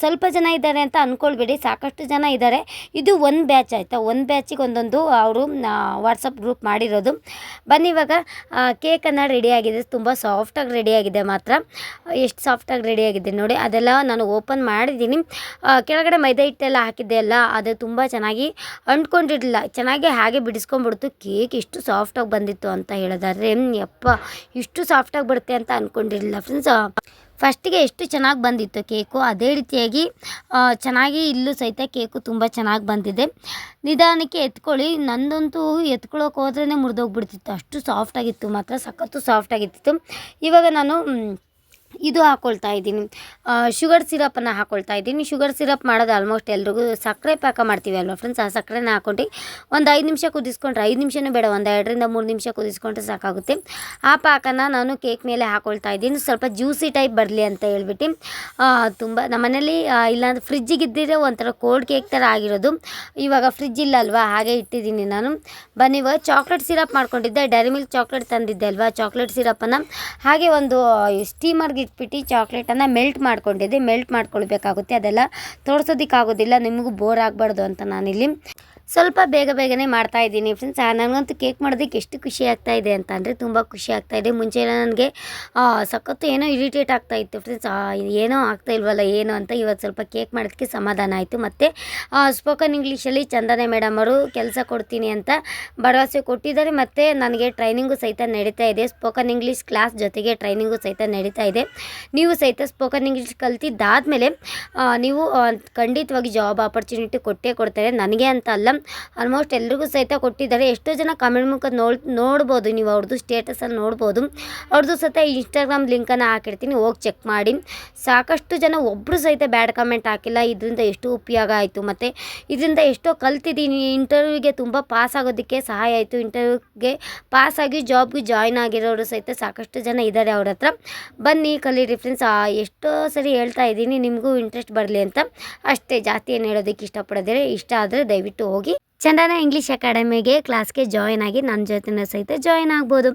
ಸ್ವಲ್ಪ ಜನ ಇದ್ದಾರೆ ಅಂತ ಅಂದ್ಕೊಳ್ಬೇಡಿ ಸಾಕಷ್ಟು ಜನ ಇದ್ದಾರೆ. ಇದು ಒಂದು ಬ್ಯಾಚ್ ಆಯಿತಾ? ಒಂದು ಬ್ಯಾಚಿಗೆ ಒಂದೊಂದು ಅವರು ವಾಟ್ಸಪ್ ಗ್ರೂಪ್ ಮಾಡಿರೋದು. ಬನ್ನಿ ಇವಾಗ ಕೇಕನ್ನು ರೆಡಿಯಾಗಿದೆ ತುಂಬ ಸಾಫ್ಟಾಗಿ ರೆಡಿಯಾಗಿದೆ ಮಾತ್ರ. ಎಷ್ಟು ಸಾಫ್ಟಾಗಿ ರೆಡಿಯಾಗಿದೆ ನೋಡಿ. ಅದೆಲ್ಲ ನಾನು ಓಪನ್ ಮಾಡಿದ್ದೀನಿ. ಕೆಳಗಡೆ ಮೈದಾ ಹಿಟ್ಟೆಲ್ಲ ಹಾಕಿದ್ದೆ ಅಲ್ಲ, ಅದು ತುಂಬ ಚೆನ್ನಾಗಿ ಅಂಟ್ಕೊಂಡಿರಲಿಲ್ಲ. ಚೆನ್ನಾಗಿ ಹಾಗೆ ಬಿಡಿಸ್ಕೊಂಡ್ಬಿಡ್ತು. ಕೇಕ್ ಇಷ್ಟು ಸಾಫ್ಟಾಗಿ ಬಂದಿತ್ತು ಅಂತ ಹೇಳಿದಾರೆ ಯಪ್ಪ, ಇಷ್ಟು ಸಾಫ್ಟಾಗಿ ಬರುತ್ತೆ ಅಂತ ಅಂದ್ಕೊಂಡಿರಲಿಲ್ಲ ಫ್ರೆಂಡ್ಸ್ ಫಸ್ಟಿಗೆ ಎಷ್ಟು ಚೆನ್ನಾಗಿ ಬಂದಿತ್ತು ಕೇಕು, ಅದೇ ರೀತಿಯಾಗಿ ಚೆನ್ನಾಗಿ ಇಲ್ಲೂ ಸಹಿತ ಕೇಕು ತುಂಬ ಚೆನ್ನಾಗಿ ಬಂದಿದೆ. ನಿಧಾನಕ್ಕೆ ಎತ್ಕೊಳ್ಳಿ. ನಂದಂತೂ ಎತ್ಕೊಳ್ಳೋಕೆ ಹೋದ್ರೇ ಮುರಿದೋಗ್ಬಿಡ್ತಿತ್ತು. ಅಷ್ಟು ಸಾಫ್ಟಾಗಿತ್ತು ಮಾತ್ರ ಸಖತ್ತು ಸಾಫ್ಟಾಗಿತ್ತು ಇವಾಗ ನಾನು ಇದು ಹಾಕ್ಕೊಳ್ತಾ ಇದ್ದೀನಿ. ಶುಗರ್ ಸಿರಪನ್ನು ಹಾಕ್ಕೊಳ್ತಾ ಇದ್ದೀನಿ. ಶುಗರ್ ಸಿರಪ್ ಮಾಡೋದು ಆಲ್ಮೋಸ್ಟ್ ಎಲ್ರಿಗೂ ಸಕ್ಕರೆ ಪಾಕ ಮಾಡ್ತೀವಿ ಅಲ್ವಾ ಫ್ರೆಂಡ್ಸ್ ಆ ಸಕ್ಕರೆನ ಹಾಕ್ಕೊಂಡು ಒಂದು ಐದು ನಿಮಿಷ ಕುದಿಸ್ಕೊಂಡ್ರೆ, ಐದು ನಿಮಿಷನೂ ಬೇಡ, ಒಂದು ಎರಡರಿಂದ ಮೂರು ನಿಮಿಷ ಕುದಿಸ್ಕೊಂಡ್ರೆ ಸಾಕಾಗುತ್ತೆ. ಆ ಪಾಕನ ನಾನು ಕೇಕ್ ಮೇಲೆ ಹಾಕ್ಕೊಳ್ತಾ ಇದ್ದೀನಿ. ಸ್ವಲ್ಪ ಜ್ಯೂಸಿ ಟೈಪ್ ಬರಲಿ ಅಂತ ಹೇಳ್ಬಿಟ್ಟು ತುಂಬ ನಮ್ಮನೇಲಿ ಇಲ್ಲಾಂದ್ರೆ ಫ್ರಿಜ್ಜಿಗೆ ಇದ್ದಿದ್ರೆ ಒಂಥರ ಕೋಲ್ಡ್ ಕೇಕ್ ಥರ ಆಗಿರೋದು. ಇವಾಗ ಫ್ರಿಜ್ ಇಲ್ಲ ಅಲ್ವಾ? ಹಾಗೆ ಇಟ್ಟಿದ್ದೀನಿ ನಾನು. ಬನ್ನಿ, ಇವಾಗ ಚಾಕ್ಲೇಟ್ ಸಿರಪ್ ಮಾಡ್ಕೊಂಡಿದ್ದೆ. ಡೈರಿ ಮಿಲ್ಕ್ ಚಾಕ್ಲೇಟ್ ತಂದಿದ್ದೆ ಅಲ್ವಾ? ಚಾಕ್ಲೇಟ್ ಸಿರಪನ್ನು ಹಾಗೆ ಒಂದು ಸ್ಟೀಮರ್ಗೆ ಇಟ್ಬಿಟ್ಟು ಚಾಕ್ಲೇಟನ್ನು ಮೆಲ್ಟ್ ಮಾಡ್ಕೊಂಡಿದ್ದೆ. ಮೆಲ್ಟ್ ಮಾಡ್ಕೊಳ್ಬೇಕಾಗುತ್ತೆ. ಅದೆಲ್ಲ ತೋರಿಸೋದಕ್ಕಾಗೋದಿಲ್ಲ. ನಿಮಗೂ ಬೋರ್ ಆಗಬಾರ್ದು ಅಂತ ನಾನಿಲ್ಲಿ. ಸ್ವಲ್ಪ ಬೇಗ ಬೇಗನೆ ಮಾಡ್ತಾ ಇದ್ದೀನಿ ಫ್ರೆಂಡ್ಸ್ ನನಗಂತೂ ಕೇಕ್ ಮಾಡೋದಕ್ಕೆ ಎಷ್ಟು ಖುಷಿ ಆಗ್ತಾ ಇದೆ ಅಂತ ಅಂದರೆ ತುಂಬ ಖುಷಿ ಆಗ್ತಾ ಇದೆ. ಮುಂಚೆ ಎಲ್ಲ ನನಗೆ ಸಖತ್ತು ಏನೋ ಇರಿಟೇಟ್ ಆಗ್ತಾ ಇತ್ತು ಫ್ರೆಂಡ್ಸ್ ಏನೋ ಆಗ್ತಾ ಇಲ್ವಲ್ಲ, ಏನು ಅಂತ ಇವತ್ತು ಸ್ವಲ್ಪ ಕೇಕ್ ಮಾಡೋದಕ್ಕೆ ಸಮಾಧಾನ ಆಯಿತು. ಮತ್ತು ಸ್ಪೋಕನ್ ಇಂಗ್ಲೀಷಲ್ಲಿ ಚಂದನೆ ಮೇಡಮ್ ಅವರು ಕೆಲಸ ಕೊಡ್ತೀನಿ ಅಂತ ಭರವಸೆ ಕೊಟ್ಟಿದ್ದಾರೆ. ಮತ್ತು ನನಗೆ ಟ್ರೈನಿಂಗು ಸಹಿತ ನಡೀತಾ ಇದೆ. ಸ್ಪೋಕನ್ ಇಂಗ್ಲೀಷ್ ಕ್ಲಾಸ್ ಜೊತೆಗೆ ಟ್ರೈನಿಂಗು ಸಹಿತ ನಡೀತಾ ಇದೆ. ನೀವು ಸಹಿತ ಸ್ಪೋಕನ್ ಇಂಗ್ಲೀಷ್ ಕಲ್ತಿದ್ದಾದಮೇಲೆ ನೀವು ಖಂಡಿತವಾಗಿ ಜಾಬ್ ಆಪರ್ಚುನಿಟಿ ಕೊಟ್ಟೇ ಕೊಡ್ತಾರೆ. ನನಗೆ ಅಂತ ಅಲ್ಲ ಆಲ್ಮೋಸ್ಟ್ ಎಲ್ರಿಗೂ ಸಹಿತ ಕೊಟ್ಟಿದ್ದಾರೆ. ಎಷ್ಟೋ ಜನ ಕಮೆಂಟ್ ಮುಖ ನೋಡ್ ನೋಡ್ಬೋದು. ನೀವು ಅವ್ರದ್ದು ಸ್ಟೇಟಸಲ್ಲಿ ನೋಡ್ಬೋದು. ಅವ್ರದ್ದು ಸಹಿತ ಇನ್ಸ್ಟಾಗ್ರಾಮ್ ಲಿಂಕನ್ನು ಹಾಕಿರ್ತೀನಿ. ಹೋಗಿ ಚೆಕ್ ಮಾಡಿ. ಸಾಕಷ್ಟು ಜನ ಒಬ್ಬರು ಸಹಿತ ಬ್ಯಾಡ್ ಕಮೆಂಟ್ ಹಾಕಿಲ್ಲ. ಇದರಿಂದ ಎಷ್ಟು ಉಪಯೋಗ ಆಯಿತು. ಮತ್ತು ಇದರಿಂದ ಎಷ್ಟೋ ಕಲ್ತಿದ್ದೀನಿ. ಇಂಟರ್ವ್ಯೂಗೆ ತುಂಬ ಪಾಸ್ ಆಗೋದಕ್ಕೆ ಸಹಾಯ ಆಯಿತು. ಇಂಟರ್ವ್ಯೂಗೆ ಪಾಸ್ ಆಗಿ ಜಾಬ್ಗೆ ಜಾಯ್ನ್ ಆಗಿರೋರು ಸಹಿತ ಸಾಕಷ್ಟು ಜನ ಇದ್ದಾರೆ ಅವ್ರ ಹತ್ರ. ಬನ್ನಿ ಕಲೀರಿ ಫ್ರೆಂಡ್ಸ್ ಎಷ್ಟೋ ಸರಿ ಹೇಳ್ತಾ ಇದ್ದೀನಿ. ನಿಮಗೂ ಇಂಟ್ರೆಸ್ಟ್ ಬರಲಿ ಅಂತ. ಅಷ್ಟೇ ಜಾಸ್ತಿ ಏನು ಹೇಳೋದಕ್ಕೆ ಇಷ್ಟಪಡೋದಿಲ್ಲ ಇಷ್ಟ ಆದರೆ ದಯವಿಟ್ಟು ಹೋಗಿ. 나오기 ಚಂದನ ಇಂಗ್ಲೀಷ್ ಅಕಾಡೆಮಿಗೆ ಕ್ಲಾಸ್ಗೆ ಜಾಯ್ನ್ ಆಗಿ ನನ್ನ ಜೊತೆನೂ ಸಹಿತ ಜಾಯ್ನ್ ಆಗ್ಬೋದು.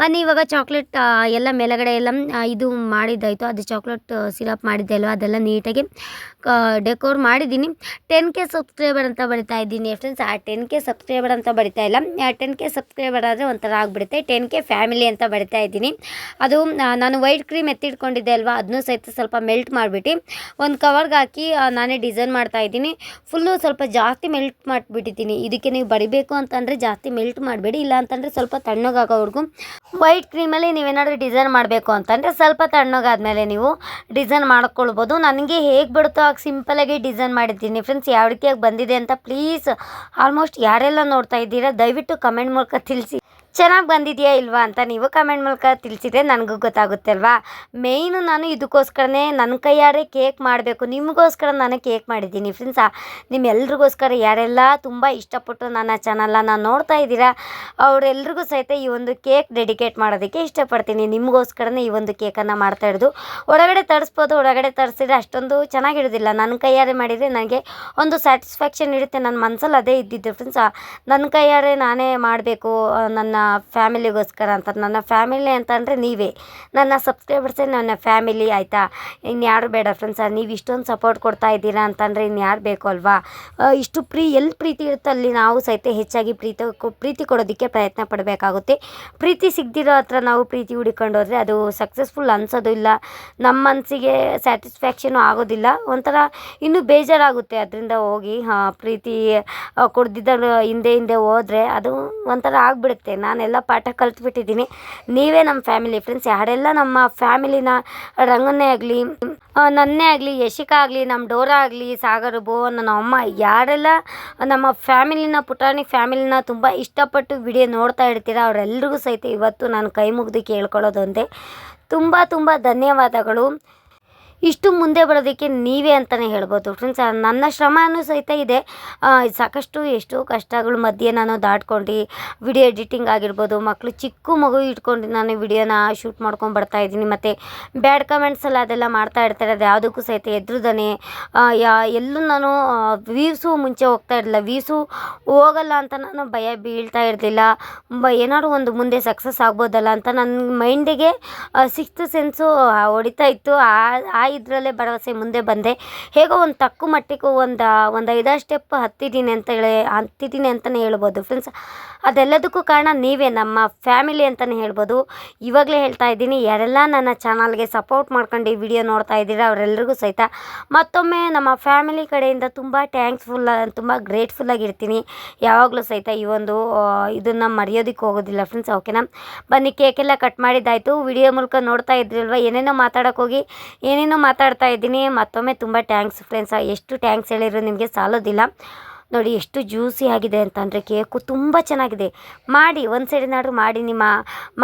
ಬನ್ನಿ, ಇವಾಗ ಚಾಕ್ಲೇಟ್ ಎಲ್ಲ ಮೇಲಗಡೆ ಎಲ್ಲ ಇದು ಮಾಡಿದ್ದಾಯಿತು. ಅದು ಚಾಕ್ಲೇಟ್ ಸಿರಪ್ ಮಾಡಿದ್ದೆ ಅಲ್ವಾ? ಅದೆಲ್ಲ ನೀಟಾಗಿ ಡೆಕೋರ್ ಮಾಡಿದ್ದೀನಿ. ಟೆನ್ ಕೆ ಸಬ್ಸ್ಕ್ರೈಬರ್ ಅಂತ ಬರಿತಾ ಇದ್ದೀನಿ ಫ್ರೆಂಡ್ಸ್ ಆ ಟೆನ್ ಕೆ ಸಬ್ಸ್ಕ್ರೈಬರ್ ಅಂತ ಬರಿತಾ ಇಲ್ಲ. ಟೆನ್ ಕೆ ಸಬ್ಸ್ಕ್ರೈಬರ್ ಆದರೆ ಒಂಥರ ಆಗಿಬಿಡುತ್ತೆ. ಟೆನ್ ಕೆ ಫ್ಯಾಮಿಲಿ ಅಂತ ಬರಿತಾ ಇದ್ದೀನಿ. ಅದು ನಾನು ವೈಟ್ ಕ್ರೀಮ್ ಎತ್ತಿಟ್ಕೊಂಡಿದ್ದೆ ಅಲ್ವಾ? ಅದನ್ನೂ ಸಹಿತ ಸ್ವಲ್ಪ ಮೆಲ್ಟ್ ಮಾಡಿಬಿಟ್ಟು, ಒಂದು ಕವರ್ಗೆ ಹಾಕಿ ನಾನೇ ಡಿಸೈನ್ ಮಾಡ್ತಾ ಇದ್ದೀನಿ. ಫುಲ್ಲು ಸ್ವಲ್ಪ ಜಾಸ್ತಿ ಮೆಲ್ಟ್ ಮಾಡಿಬಿಟ್ಟಿದ್ದೀನಿ. ಇದಕ್ಕೆ ನೀವು ಬಡಿಬೇಕು ಅಂತಂದರೆ ಜಾಸ್ತಿ ಮೆಲ್ಟ್ ಮಾಡಬೇಡಿ. ಇಲ್ಲ ಅಂತಂದರೆ ಸ್ವಲ್ಪ ತಣ್ಣಗಾಗೋವರೆಗೂ ವೈಟ್ ಕ್ರೀಮಲ್ಲಿ ನೀವೇನಾದರೂ ಡಿಸೈನ್ ಮಾಡಬೇಕು ಅಂತಂದರೆ ಸ್ವಲ್ಪ ತಣ್ಣಗಾದ್ಮೇಲೆ ನೀವು ಡಿಸೈನ್ ಮಾಡ್ಕೊಳ್ಬೋದು. ನನಗೆ ಹೇಗೆ ಬಿಡುತ್ತೋ ಆಗ ಸಿಂಪಲಾಗಿ ಡಿಸೈನ್ ಮಾಡಿದ್ದೀನಿ. ಫ್ರೆಂಡ್ಸ್, ಯಾವ ರೀತಿಯಾಗಿ ಬಂದಿದೆ ಅಂತ ಪ್ಲೀಸ್ ಆಲ್ಮೋಸ್ಟ್ ಯಾರೆಲ್ಲ ನೋಡ್ತಾ ಇದ್ದೀರಾ, ದಯವಿಟ್ಟು ಕಮೆಂಟ್ ಮೂಲಕ ತಿಳಿಸಿ. ಚೆನ್ನಾಗಿ ಬಂದಿದೆಯಾ ಇಲ್ವಾ ಅಂತ ನೀವು ಕಮೆಂಟ್ ಮೂಲಕ ತಿಳಿಸಿದ್ರೆ ನನಗೂ ಗೊತ್ತಾಗುತ್ತೆ ಅಲ್ವಾ ಮೇಯ್ನು ನಾನು ಇದಕ್ಕೋಸ್ಕರನೇ ನನ್ನ ಕೈಯಾರೆ ಕೇಕ್ ಮಾಡಬೇಕು. ನಿಮಗೋಸ್ಕರ ನಾನು ಕೇಕ್ ಮಾಡಿದ್ದೀನಿ ಫ್ರೆಂಡ್ಸ್ ನಿಮ್ಮೆಲ್ರಿಗೋಸ್ಕರ ಯಾರೆಲ್ಲ ತುಂಬ ಇಷ್ಟಪಟ್ಟು ನನ್ನ ಚಾನಲನ್ನು ನೋಡ್ತಾ ಇದ್ದೀರಾ, ಅವರೆಲ್ರಿಗೂ ಸಹಿತ ಈ ಒಂದು ಕೇಕ್ ಡೆಡಿಕೇಟ್ ಮಾಡೋದಕ್ಕೆ ಇಷ್ಟಪಡ್ತೀನಿ. ನಿಮಗೋಸ್ಕರನೇ ಈ ಒಂದು ಕೇಕನ್ನು ಮಾಡ್ತಾ ಇರೋದು. ಒಳಗಡೆ ತರಿಸ್ಬೋದು, ಒಳಗಡೆ ತರಿಸಿದ್ರೆ ಅಷ್ಟೊಂದು ಚೆನ್ನಾಗಿರೋದಿಲ್ಲ ನನ್ನ ಕೈಯಾರೆ ಮಾಡಿದರೆ ನನಗೆ ಒಂದು ಸ್ಯಾಟಿಸ್ಫ್ಯಾಕ್ಷನ್ ಇರುತ್ತೆ. ನನ್ನ ಮನಸ್ಸಲ್ಲಿ ಅದೇ ಇದ್ದಿದ್ದು ಫ್ರೆಂಡ್ಸ್ ನನ್ನ ಕೈಯಾರೆ ನಾನೇ ಮಾಡಬೇಕು ನನ್ನ ಫ್ಯಾಮಿಲಿಗೋಸ್ಕರ ಅಂತ. ನನ್ನ ಫ್ಯಾಮಿಲಿ ಅಂತಂದರೆ ನೀವೇ. ನನ್ನ ಸಬ್ಸ್ಕ್ರೈಬರ್ಸೇ ನನ್ನ ಫ್ಯಾಮಿಲಿ, ಆಯಿತಾ? ಇನ್ಯಾರು ಬೇಡ ಫ್ರೆಂಡ್ಸ್ ನೀವು ಇಷ್ಟೊಂದು ಸಪೋರ್ಟ್ ಕೊಡ್ತಾ ಇದ್ದೀರಾ ಅಂತಂದರೆ ಇನ್ಯಾರು ಬೇಕು ಅಲ್ವಾ? ಇಷ್ಟು ಪ್ರೀ ಎಲ್ಲಿ ಪ್ರೀತಿ ಇರುತ್ತೋ ಅಲ್ಲಿ ನಾವು ಸಹಿತ ಹೆಚ್ಚಾಗಿ ಪ್ರೀತಿ ಪ್ರೀತಿ ಕೊಡೋದಕ್ಕೆ ಪ್ರಯತ್ನ ಪಡಬೇಕಾಗುತ್ತೆ. ಪ್ರೀತಿ ಸಿಗದಿರೋ ಹತ್ರ ನಾವು ಪ್ರೀತಿ ಹುಡುಕೊಂಡು ಹೋದರೆ ಅದು ಸಕ್ಸಸ್ಫುಲ್ ಅನ್ಸೋದು ಇಲ್ಲ. ನಮ್ಮ ಮನಸ್ಸಿಗೆ ಸ್ಯಾಟಿಸ್ಫ್ಯಾಕ್ಷನು ಆಗೋದಿಲ್ಲ. ಒಂಥರ ಇನ್ನೂ ಬೇಜಾರಾಗುತ್ತೆ ಅದರಿಂದ ಹೋಗಿ ಪ್ರೀತಿ ಕೊಡ್ದಿದ್ದ ಹಿಂದೆ ಹಿಂದೆ ಹೋದರೆ ಅದು ಒಂಥರ ಆಗಿಬಿಡುತ್ತೆ. ನಾನೆಲ್ಲ ಪಾಠ ಕಲ್ತ್ಬಿಟ್ಟಿದ್ದೀನಿ. ನೀವೇ ನಮ್ಮ ಫ್ಯಾಮಿಲಿ ಫ್ರೆಂಡ್ಸ್ ಯಾರೆಲ್ಲ ನಮ್ಮ ಫ್ಯಾಮಿಲಿನ ರಂಗನ್ನೇ ಆಗಲಿ ನನ್ನೇ ಆಗಲಿ, ಯಶಿಕಾ ಆಗಲಿ ನಮ್ಮ ಡೋರಾ ಆಗಲಿ, ಸಾಗರ್, ಬೋ, ನನ್ನ ಅಮ್ಮ, ಯಾರೆಲ್ಲ ನಮ್ಮ ಫ್ಯಾಮಿಲಿನ ಪುಟಾಣಿ ಫ್ಯಾಮಿಲಿನ ತುಂಬ ಇಷ್ಟಪಟ್ಟು ವಿಡಿಯೋ ನೋಡ್ತಾ ಇರ್ತೀರ, ಅವರೆಲ್ರಿಗೂ ಸಹಿತ ಇವತ್ತು ನಾನು ಕೈ ಮುಗಿದು ಕೇಳ್ಕೊಳ್ಳೋದೊಂದೇ ತುಂಬ ತುಂಬ ಧನ್ಯವಾದಗಳು. ಇಷ್ಟು ಮುಂದೆ ಬರೋದಕ್ಕೆ ನೀವೇ ಅಂತಲೇ ಹೇಳ್ಬೋದು. ಫ್ರೆಂಡ್ಸ್ ನನ್ನ ಶ್ರಮನೂ ಸಹಿತ ಇದೆ. ಸಾಕಷ್ಟು ಎಷ್ಟೋ ಕಷ್ಟಗಳ ಮಧ್ಯೆ ನಾನು ದಾಟ್ಕೊಂಡು ವಿಡಿಯೋ ಎಡಿಟಿಂಗ್ ಆಗಿರ್ಬೋದು ಮಕ್ಕಳು ಚಿಕ್ಕ ಮಗು ಇಟ್ಕೊಂಡು ನಾನು ವಿಡಿಯೋನ ಶೂಟ್ ಮಾಡ್ಕೊಂಡು ಬರ್ತಾ ಇದ್ದೀನಿ. ಮತ್ತು ಬ್ಯಾಡ್ ಕಮೆಂಟ್ಸೆಲ್ಲ ಅದೆಲ್ಲ ಮಾಡ್ತಾ ಇರ್ತಾರೆ, ಅದು ಯಾವುದಕ್ಕೂ ಸಹಿತ ಎದುರುದನೇ. ಯಾ, ಎಲ್ಲೂ ನಾನು ವ್ಯೂಸು ಮುಂಚೆ ಹೋಗ್ತಾ ಇರಲಿಲ್ಲ. ವೀಸು ಹೋಗಲ್ಲ ಅಂತ ನಾನು ಭಯ ಬೀಳ್ತಾ ಇರಲಿಲ್ಲ. ಏನಾದರೂ ಒಂದು ಮುಂದೆ ಸಕ್ಸಸ್ ಆಗ್ಬೋದಲ್ಲ ಅಂತ ನನ್ನ ಮೈಂಡಿಗೆ ಸಿಕ್ಸ್ತ್ ಸೆನ್ಸು ಹೊಡಿತಾ ಇತ್ತು. ಆ ಇದರಲ್ಲೇ ಭರವಸೆ ಮುಂದೆ ಬಂದೆ. ಹೇಗೋ ಒಂದು ತಕ್ಕು ಮಟ್ಟಿಗೂ ಒಂದು ಒಂದು ಐದಾರು ಸ್ಟೆಪ್ ಹತ್ತಿದ್ದೀನಿ ಅಂತ ಹೇಳಿ ಹತ್ತಿದ್ದೀನಿ ಅಂತಲೇ ಹೇಳ್ಬೋದು ಫ್ರೆಂಡ್ಸ್ ಅದೆಲ್ಲದಕ್ಕೂ ಕಾರಣ ನೀವೇ, ನಮ್ಮ ಫ್ಯಾಮಿಲಿ ಅಂತಲೇ ಹೇಳ್ಬೋದು. ಇವಾಗಲೇ ಹೇಳ್ತಾ ಇದ್ದೀನಿ, ಯಾರೆಲ್ಲ ನನ್ನ ಚಾನಲ್ಗೆ ಸಪೋರ್ಟ್ ಮಾಡ್ಕೊಂಡು ಈ ವಿಡಿಯೋ ನೋಡ್ತಾ ಇದ್ದೀರಾ ಅವರೆಲ್ಲರಿಗೂ ಸಹಿತ ಮತ್ತೊಮ್ಮೆ ನಮ್ಮ ಫ್ಯಾಮಿಲಿ ಕಡೆಯಿಂದ ತುಂಬ ಥ್ಯಾಂಕ್ಸ್ಫುಲ್ ತುಂಬ ಗ್ರೇಟ್ಫುಲ್ ಆಗಿರ್ತೀನಿ. ಯಾವಾಗಲೂ ಸಹಿತ ಈ ಒಂದು ಇದನ್ನು ಮರೆಯೋದಕ್ಕೆ ಹೋಗೋದಿಲ್ಲ ಫ್ರೆಂಡ್ಸ್ ಓಕೆನಾ ಬನ್ನಿ ಕೇಕೆಲ್ಲ ಕಟ್ ಮಾಡಿದ್ದಾಯಿತು. ವಿಡಿಯೋ ಮೂಲಕ ನೋಡ್ತಾ ಇದ್ರಲ್ವ ಏನೇನೋ ಮಾತಾಡೋಕ್ಕೋಗಿ ಏನೇನೋ ಮಾತಾಡ್ತಾ ಇದ್ದೀನಿ. ಮತ್ತೊಮ್ಮೆ ತುಂಬ ಟ್ಯಾಂಕ್ಸ್ ಫ್ರೆಂಡ್ಸ್ ಎಷ್ಟು ಟ್ಯಾಂಕ್ಸ್ ಹೇಳಿದ್ರು ನಿಮಗೆ ಸಾಲೋದಿಲ್ಲ. ನೋಡಿ ಎಷ್ಟು ಜ್ಯೂಸಿ ಆಗಿದೆ ಅಂತಂದರೆ ಕೇಕು ತುಂಬ ಚೆನ್ನಾಗಿದೆ. ಮಾಡಿ, ಒಂದು ಸೈಡಿನಾದ್ರೂ ಮಾಡಿ, ನಿಮ್ಮ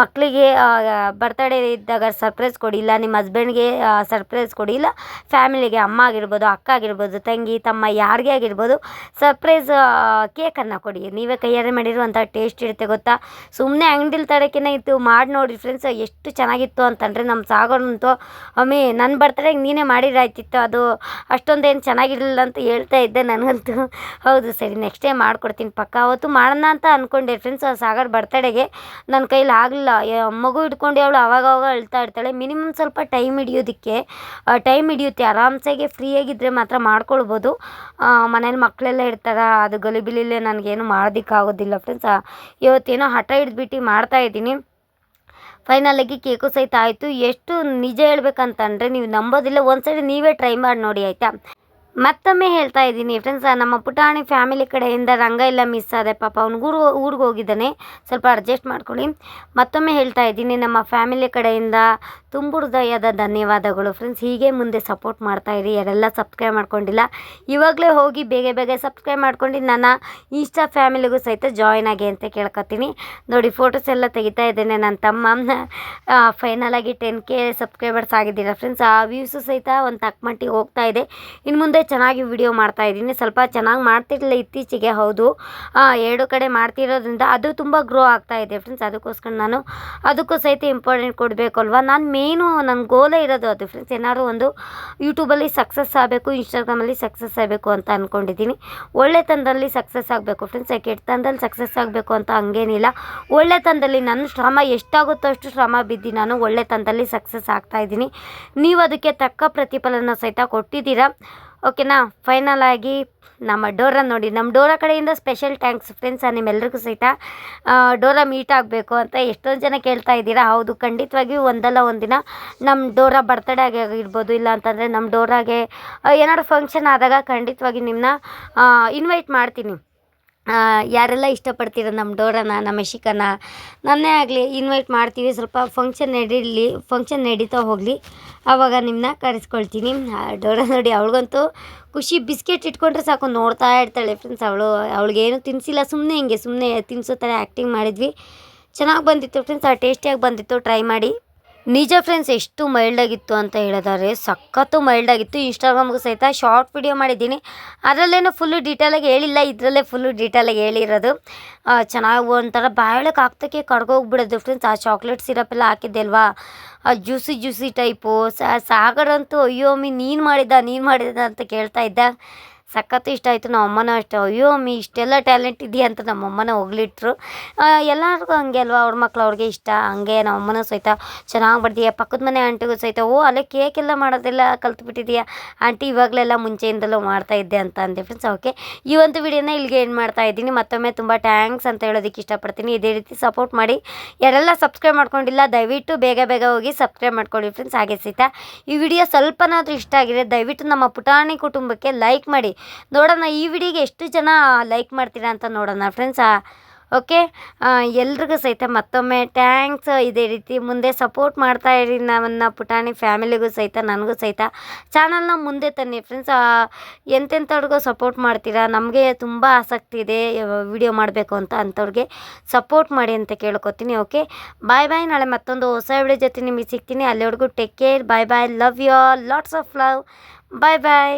ಮಕ್ಕಳಿಗೆ ಬರ್ತಡೇ ಇದ್ದಾಗ ಸರ್ಪ್ರೈಸ್ ಕೊಡಿ, ಇಲ್ಲ ನಿಮ್ಮ ಹಸ್ಬೆಂಡ್ಗೆ ಸರ್ಪ್ರೈಸ್ ಕೊಡಿ, ಇಲ್ಲ ಫ್ಯಾಮಿಲಿಗೆ ಅಮ್ಮ ಆಗಿರ್ಬೋದು, ಅಕ್ಕ ಆಗಿರ್ಬೋದು, ತಂಗಿ, ತಮ್ಮ, ಯಾರಿಗೆ ಆಗಿರ್ಬೋದು ಸರ್ಪ್ರೈಸ್ ಕೇಕನ್ನು ಕೊಡಿ. ನೀವೇ ಕೈಯಾರೆ ಮಾಡಿರುವಂಥ ಟೇಸ್ಟ್ ಇರುತ್ತೆ ಗೊತ್ತಾ? ಸುಮ್ಮನೆ ಅಂಗಡಿಲಿ ತಡೋಕ್ಕಿಂತ ಇತ್ತು, ಮಾಡಿ ನೋಡಿ ಫ್ರೆಂಡ್ಸ್ ಎಷ್ಟು ಚೆನ್ನಾಗಿತ್ತು ಅಂತಂದರೆ ನಮ್ಮ ಸಾಗರಂತು ಅಮ್ಮಿ ನನ್ನ ಬರ್ತಡೇಗೆ ನೀನೇ ಮಾಡಿರಾಯ್ತಿತ್ತು, ಅದು ಅಷ್ಟೊಂದೇನು ಚೆನ್ನಾಗಿರಲಿಲ್ಲ ಅಂತ ಹೇಳ್ತಾ ಇದ್ದೆ ನನಗಂತೂ. ಹೌದು. ಸರಿ ನೆಕ್ಸ್ಟ್ ಟೈಮ್ ಮಾಡ್ಕೊಡ್ತೀನಿ, ಪಕ್ಕ ಅವತ್ತು ಮಾಡೋಣ ಅಂತ ಅಂದ್ಕೊಂಡೆ ಫ್ರೆಂಡ್ಸ್ ಆ ಸಾಗರ್ ಬರ್ತಡೆಗೆ ನನ್ನ ಕೈಲಿ ಆಗಲಿಲ್ಲ. ಮಗು ಹಿಡ್ಕೊಂಡು ಅವಳು ಅವಾಗ ಅವಾಗ ಅಳ್ತಾ ಇರ್ತಾಳೆ. ಮಿನಿಮಮ್ ಸ್ವಲ್ಪ ಟೈಮ್ ಹಿಡಿಯೋದಕ್ಕೆ ಟೈಮ್ ಹಿಡಿಯುತ್ತೆ. ಫ್ರೀ ಫ್ರೀಯಾಗಿದ್ದರೆ ಮಾತ್ರ ಮಾಡ್ಕೊಳ್ಬೋದು. ಮನೇಲಿ ಮಕ್ಕಳೆಲ್ಲ ಇರ್ತಾರೆ, ಅದು ಗಲಿಬಿಲಿಲ್ಲೇ ನನಗೇನು ಮಾಡೋದಕ್ಕಾಗೋದಿಲ್ಲ. ಫ್ರೆಂಡ್ಸ್ ಇವತ್ತೇನೋ ಹಠ ಹಿಡಿದ್ಬಿಟ್ಟು ಮಾಡ್ತಾಯಿದ್ದೀನಿ ಫೈನಲಾಗಿ ಕೇಕು ಸಹಿತ ಆಯಿತು. ಎಷ್ಟು ನಿಜ ಹೇಳ್ಬೇಕಂತಂದರೆ ನೀವು ನಂಬೋದಿಲ್ಲ. ಒಂದು ಸರಿ ನೀವೇ ಟ್ರೈ ಮಾಡಿ ನೋಡಿ, ಆಯಿತಾ? ಮತ್ತೊಮ್ಮೆ ಹೇಳ್ತಾ ಇದ್ದೀನಿ ಫ್ರೆಂಡ್ಸ್ ನಮ್ಮ ಪುಟಾಣಿ ಫ್ಯಾಮಿಲಿ ಕಡೆಯಿಂದ ರಂಗ ಎಲ್ಲ ಮಿಸ್ ಆದೆ ಪಾಪ ಅವ್ನು ಊರು, ಊರಿಗೆ ಹೋಗಿದ್ದಾನೆ. ಸ್ವಲ್ಪ ಅಡ್ಜಸ್ಟ್ ಮಾಡ್ಕೊಳ್ಳಿ. ಮತ್ತೊಮ್ಮೆ ಹೇಳ್ತಾ ಇದ್ದೀನಿ, ನಮ್ಮ ಫ್ಯಾಮಿಲಿ ಕಡೆಯಿಂದ ತುಂಬ ಹೃದಯದ ಧನ್ಯವಾದಗಳು. ಫ್ರೆಂಡ್ಸ್ ಹೀಗೆ ಮುಂದೆ ಸಪೋರ್ಟ್ ಮಾಡ್ತಾ ಇರಿ. ಯಾರೆಲ್ಲ ಸಬ್ಸ್ಕ್ರೈಬ್ ಮಾಡ್ಕೊಂಡಿಲ್ಲ, ಇವಾಗಲೇ ಹೋಗಿ ಬೇಗ ಬೇಗ ಸಬ್ಸ್ಕ್ರೈಬ್ ಮಾಡ್ಕೊಂಡು ನನ್ನ ಇನ್ಸ್ಟಾ ಫ್ಯಾಮಿಲಿಗೂ ಸಹಿತ ಜಾಯ್ನ್ ಆಗಿ ಅಂತ ಕೇಳ್ಕೊತೀನಿ. ನೋಡಿ ಫೋಟೋಸ್ ಎಲ್ಲ ತೆಗಿತಾ ಇದ್ದೇನೆ ನನ್ನ ತಮ್ಮ ಫೈನಲ್ ಆಗಿ ಟೆನ್ ಕೆ ಸಬ್ಸ್ಕ್ರೈಬರ್ಸ್ ಆಗಿದ್ದೀರಾ ಫ್ರೆಂಡ್ಸ್ ಆ ವ್ಯೂಸು ಸಹಿತ ಒಂದು ತಕ್ಕ ಮಟ್ಟಿಗೆ ಹೋಗ್ತಾ ಇದೆ. ಇನ್ನು ಮುಂದೆ ಚೆನ್ನಾಗಿ ವಿಡಿಯೋ ಮಾಡ್ತಾ ಇದ್ದೀನಿ. ಸ್ವಲ್ಪ ಚೆನ್ನಾಗಿ ಮಾಡ್ತಿರಲಿಲ್ಲ ಇತ್ತೀಚೆಗೆ, ಹೌದು. ಎರಡು ಕಡೆ ಮಾಡ್ತಿರೋದ್ರಿಂದ ಅದು ತುಂಬ ಗ್ರೋ ಆಗ್ತಾ ಇದೆ ಫ್ರೆಂಡ್ಸ್ ಅದಕ್ಕೋಸ್ಕರ ನಾನು, ಅದಕ್ಕೂ ಸಹಿತ ಇಂಪಾರ್ಟೆಂಟ್ ಕೊಡಬೇಕು ಅಲ್ವಾ? ನಾನು ಮೇನು ನನ್ನ ಗೋಲೇ ಇರೋದು ಅದು ಫ್ರೆಂಡ್ಸ್ ಏನಾದರೂ ಒಂದು ಯೂಟ್ಯೂಬಲ್ಲಿ ಸಕ್ಸಸ್ ಆಗಬೇಕು ಇನ್ಸ್ಟಾಗ್ರಾಮಲ್ಲಿ ಸಕ್ಸಸ್ ಆಗಬೇಕು ಅಂತ ಅಂದ್ಕೊಂಡಿದ್ದೀನಿ ಒಳ್ಳೆತನದಲ್ಲಿ ಸಕ್ಸಸ್ ಆಗಬೇಕು ಫ್ರೆಂಡ್ಸ್ ಕೆಟ್ಟ ತಂದಲ್ಲಿ ಸಕ್ಸಸ್ ಆಗಬೇಕು ಅಂತ ಹಂಗೇನಿಲ್ಲ ಒಳ್ಳೆತನದಲ್ಲಿ ನನ್ನ ಶ್ರಮ ಎಷ್ಟಾಗುತ್ತೋ ಅಷ್ಟು ಶ್ರಮ ಬಿದ್ದು ನಾನು ಒಳ್ಳೆ ತಂದಲ್ಲಿ ಸಕ್ಸಸ್ ಆಗ್ತಾಯಿದ್ದೀನಿ ನೀವು ಅದಕ್ಕೆ ತಕ್ಕ ಪ್ರತಿಫಲನ ಸಹಿತ ಕೊಟ್ಟಿದ್ದೀರಾ? ಓಕೆನಾ ಫೈನಲ್ ಆಗಿ ನಮ್ಮ ಡೋರಾ ನೋಡಿ. ನಮ್ಮ ಡೋರಾ ಕಡೆಯಿಂದ ಸ್ಪೆಷಲ್ ಥ್ಯಾಂಕ್ಸ್ ಫ್ರೆಂಡ್ಸ್ ನಿಮ್ಮೆಲ್ರಿಗೂ ಸಹಿತ ಡೋರಾ ಮೀಟ್ ಆಗಬೇಕು ಅಂತ ಎಷ್ಟೊಂದು ಜನ ಕೇಳ್ತಾ ಇದ್ದೀರಾ? ಹೌದು, ಖಂಡಿತವಾಗಿಯೂ ಒಂದಲ್ಲ ಒಂದಿನ ನಮ್ಮ ಡೋರಾ ಬರ್ತಡೇ ಆಗಿರ್ಬೋದು, ಇಲ್ಲ ಅಂತಂದರೆ ನಮ್ಮ ಡೋರಾಗೆ ಏನಾದ್ರು ಫಂಕ್ಷನ್ ಆದಾಗ ಖಂಡಿತವಾಗಿ ನಿಮ್ಮನ್ನ ಇನ್ವೈಟ್ ಮಾಡ್ತೀನಿ. ಯಾರೆಲ್ಲ ಇಷ್ಟಪಡ್ತೀರ ನಮ್ಮ ಡೋರನ, ನಮ್ಮ ಶಿಕನ ನನ್ನೇ ಆಗಲಿ ಇನ್ವೈಟ್ ಮಾಡ್ತೀವಿ. ಸ್ವಲ್ಪ ಫಂಕ್ಷನ್ ನಡೀಲಿ ಫಂಕ್ಷನ್ ನಡೀತಾ ಹೋಗಲಿ. ಆವಾಗ ನಿಮ್ಮನ್ನ ಕರೆಸ್ಕೊಳ್ತೀನಿ. ಡೋರ ನೋಡಿ, ಅವಳಿಗಂತೂ ಖುಷಿ ಬಿಸ್ಕೆಟ್ ಇಟ್ಕೊಂಡ್ರೆ ಸಾಕು. ನೋಡ್ತಾ ಇರ್ತಾಳೆ ಫ್ರೆಂಡ್ಸ್ ಅವಳು. ಅವಳಿಗೇನು ತಿನ್ಸಿಲ್ಲ. ಸುಮ್ಮನೆ ಹಿಂಗೆ ಸುಮ್ಮನೆ ತಿನ್ಸೋ ಥರ ಆ್ಯಕ್ಟಿಂಗ್ ಮಾಡಿದ್ವಿ. ಚೆನ್ನಾಗಿ ಬಂದಿತ್ತು ಫ್ರೆಂಡ್ಸ್ ಆ ಟೇಸ್ಟಿಯಾಗಿ ಬಂದಿತ್ತು. ಟ್ರೈ ಮಾಡಿ. ನಿಜ ಫ್ರೆಂಡ್ಸ್ ಎಷ್ಟು ಮೈಲ್ಡಾಗಿತ್ತು ಅಂತ ಹೇಳಿದ್ದಾರೆ ಸಖತ್ತು ಮೈಲ್ಡಾಗಿತ್ತು ಇನ್ಸ್ಟಾಗ್ರಾಮ್ಗೂ ಸಹಿತ ಶಾರ್ಟ್ ವಿಡಿಯೋ ಮಾಡಿದ್ದೀನಿ. ಅದರಲ್ಲೇನೋ ಫುಲ್ಲು ಡೀಟೇಲಾಗಿ ಹೇಳಿಲ್ಲ. ಇದರಲ್ಲೇ ಫುಲ್ಲು ಡೀಟೇಲಾಗಿ ಹೇಳಿರೋದು. ಚೆನ್ನಾಗಿ ಒಂಥರ ಬಾಯೊಳಗೆ ಹಾಕ್ತಕ್ಕೆ ಕಡ್ಗೋಗ್ಬಿಡೋದು ಫ್ರೆಂಡ್ಸ್ ಆ ಚಾಕ್ಲೇಟ್ ಸಿರಪ್ ಎಲ್ಲ ಹಾಕಿದ್ದೆಲ್ವಾ ಆ ಜ್ಯೂಸಿ ಜ್ಯೂಸಿ ಟೈಪು ಸಾಗರಂತೂ ಅಯ್ಯೋ ಮೀ ನೀನು ಮಾಡಿದ್ದ ನೀನು ಮಾಡಿದ್ದ ಅಂತ ಕೇಳ್ತಾ ಇದ್ದ. ಸಖತ್ತು ಇಷ್ಟ ಆಯಿತು ನಮ್ಮ ಅಮ್ಮನೂ ಅಷ್ಟೇ. ಅಯ್ಯೋ, ಮೀ, ಇಷ್ಟೆಲ್ಲ ಟ್ಯಾಲೆಂಟ್ ಇದೆಯಾ ಅಂತ ನಮ್ಮ ಅಮ್ಮನ ಹೊಗಳಿಟ್ರು ಎಲ್ಲರಿಗೂ ಹಂಗೆ ಅಲ್ವಾ, ಅವ್ರ ಮಕ್ಳು ಅವ್ರಿಗೆ ಇಷ್ಟ. ಹಂಗೆ ನಮ್ಮ ಅಮ್ಮನೂ ಸಹಿತ ಚೆನ್ನಾಗಿ ಬರ್ದೀಯಾ. ಪಕ್ಕದ ಮನೆ ಆಂಟಿಗೂ ಸಹಿತ, ಓ, ಅಲ್ಲೇ ಕೇಕ್ ಎಲ್ಲ ಮಾಡೋದೆಲ್ಲ ಕಲ್ತ್ಬಿಟ್ಟಿದೀಯ ಆಂಟಿ ಇವಾಗಲೆಲ್ಲ ಮುಂಚೆಯಿಂದಲೂ ಮಾಡ್ತಾ ಇದ್ದೆ ಅಂತ ಅಂದೆ ಫ್ರೆಂಡ್ಸ್ ಓಕೆ ಈ ಒಂದು ವಿಡಿಯೋನ ಇಲ್ಲಿಗೆ ಏನು ಮಾಡ್ತಾ ಇದ್ದೀನಿ. ಮತ್ತೊಮ್ಮೆ ತುಂಬ ಟ್ಯಾಂಕ್ಸ್ ಅಂತ ಹೇಳೋದಕ್ಕೆ ಇಷ್ಟಪಡ್ತೀನಿ. ಇದೇ ರೀತಿ ಸಪೋರ್ಟ್ ಮಾಡಿ. ಯಾರೆಲ್ಲ ಸಬ್ಸ್ಕ್ರೈಬ್ ಮಾಡ್ಕೊಂಡಿಲ್ಲ, ದಯವಿಟ್ಟು ಬೇಗ ಬೇಗ ಹೋಗಿ ಸಬ್ಸ್ಕ್ರೈಬ್ ಮಾಡ್ಕೊಳ್ಳಿ ಫ್ರೆಂಡ್ಸ್ ಹಾಗೆ ಸಹಿತ. ಈ ವಿಡಿಯೋ ಸ್ವಲ್ಪನಾದರೂ ಇಷ್ಟ ಆಗಿದೆ ದಯವಿಟ್ಟು ನಮ್ಮ ಪುಟಾಣಿ ಕುಟುಂಬಕ್ಕೆ ಲೈಕ್ ಮಾಡಿ. ನೋಡೋಣ, ಈ ವಿಡಿಯೋಗೆ ಎಷ್ಟು ಜನ ಲೈಕ್ ಮಾಡ್ತೀರಾ ಅಂತ ನೋಡೋಣ ಫ್ರೆಂಡ್ಸ್ ಓಕೆ ಎಲ್ರಿಗೂ ಸಹಿತ ಮತ್ತೊಮ್ಮೆ ಥ್ಯಾಂಕ್ಸ್ ಇದೇ ರೀತಿ ಮುಂದೆ ಸಪೋರ್ಟ್ ಮಾಡ್ತಾ ಇರಿ ನನ್ನ ಪುಟಾಣಿ ಫ್ಯಾಮಿಲಿಗೂ ಸಹಿತ, ನನಗೂ ಸಹಿತ. ಚಾನಲ್ನ ಮುಂದೆ ತನ್ನಿ ಫ್ರೆಂಡ್ಸ್ ಎಂತೆಂಥವ್ರಿಗೂ ಸಪೋರ್ಟ್ ಮಾಡ್ತೀರಾ? ನಮಗೆ ತುಂಬ ಆಸಕ್ತಿ ಇದೆ ವಿಡಿಯೋ ಮಾಡಬೇಕು ಅಂತ ಅಂಥವ್ರಿಗೆ ಸಪೋರ್ಟ್ ಮಾಡಿ ಅಂತ ಕೇಳ್ಕೊತೀನಿ ಓಕೆ ಬಾಯ್ ಬಾಯ್ ನಾಳೆ ಮತ್ತೊಂದು ಹೊಸ ವಿಡಿಯೋ ಜೊತೆ ನಿಮಗೆ ಸಿಗ್ತೀನಿ. ಅಲ್ಲಿವರೆಗೂ take care bye bye love you all lots of love bye bye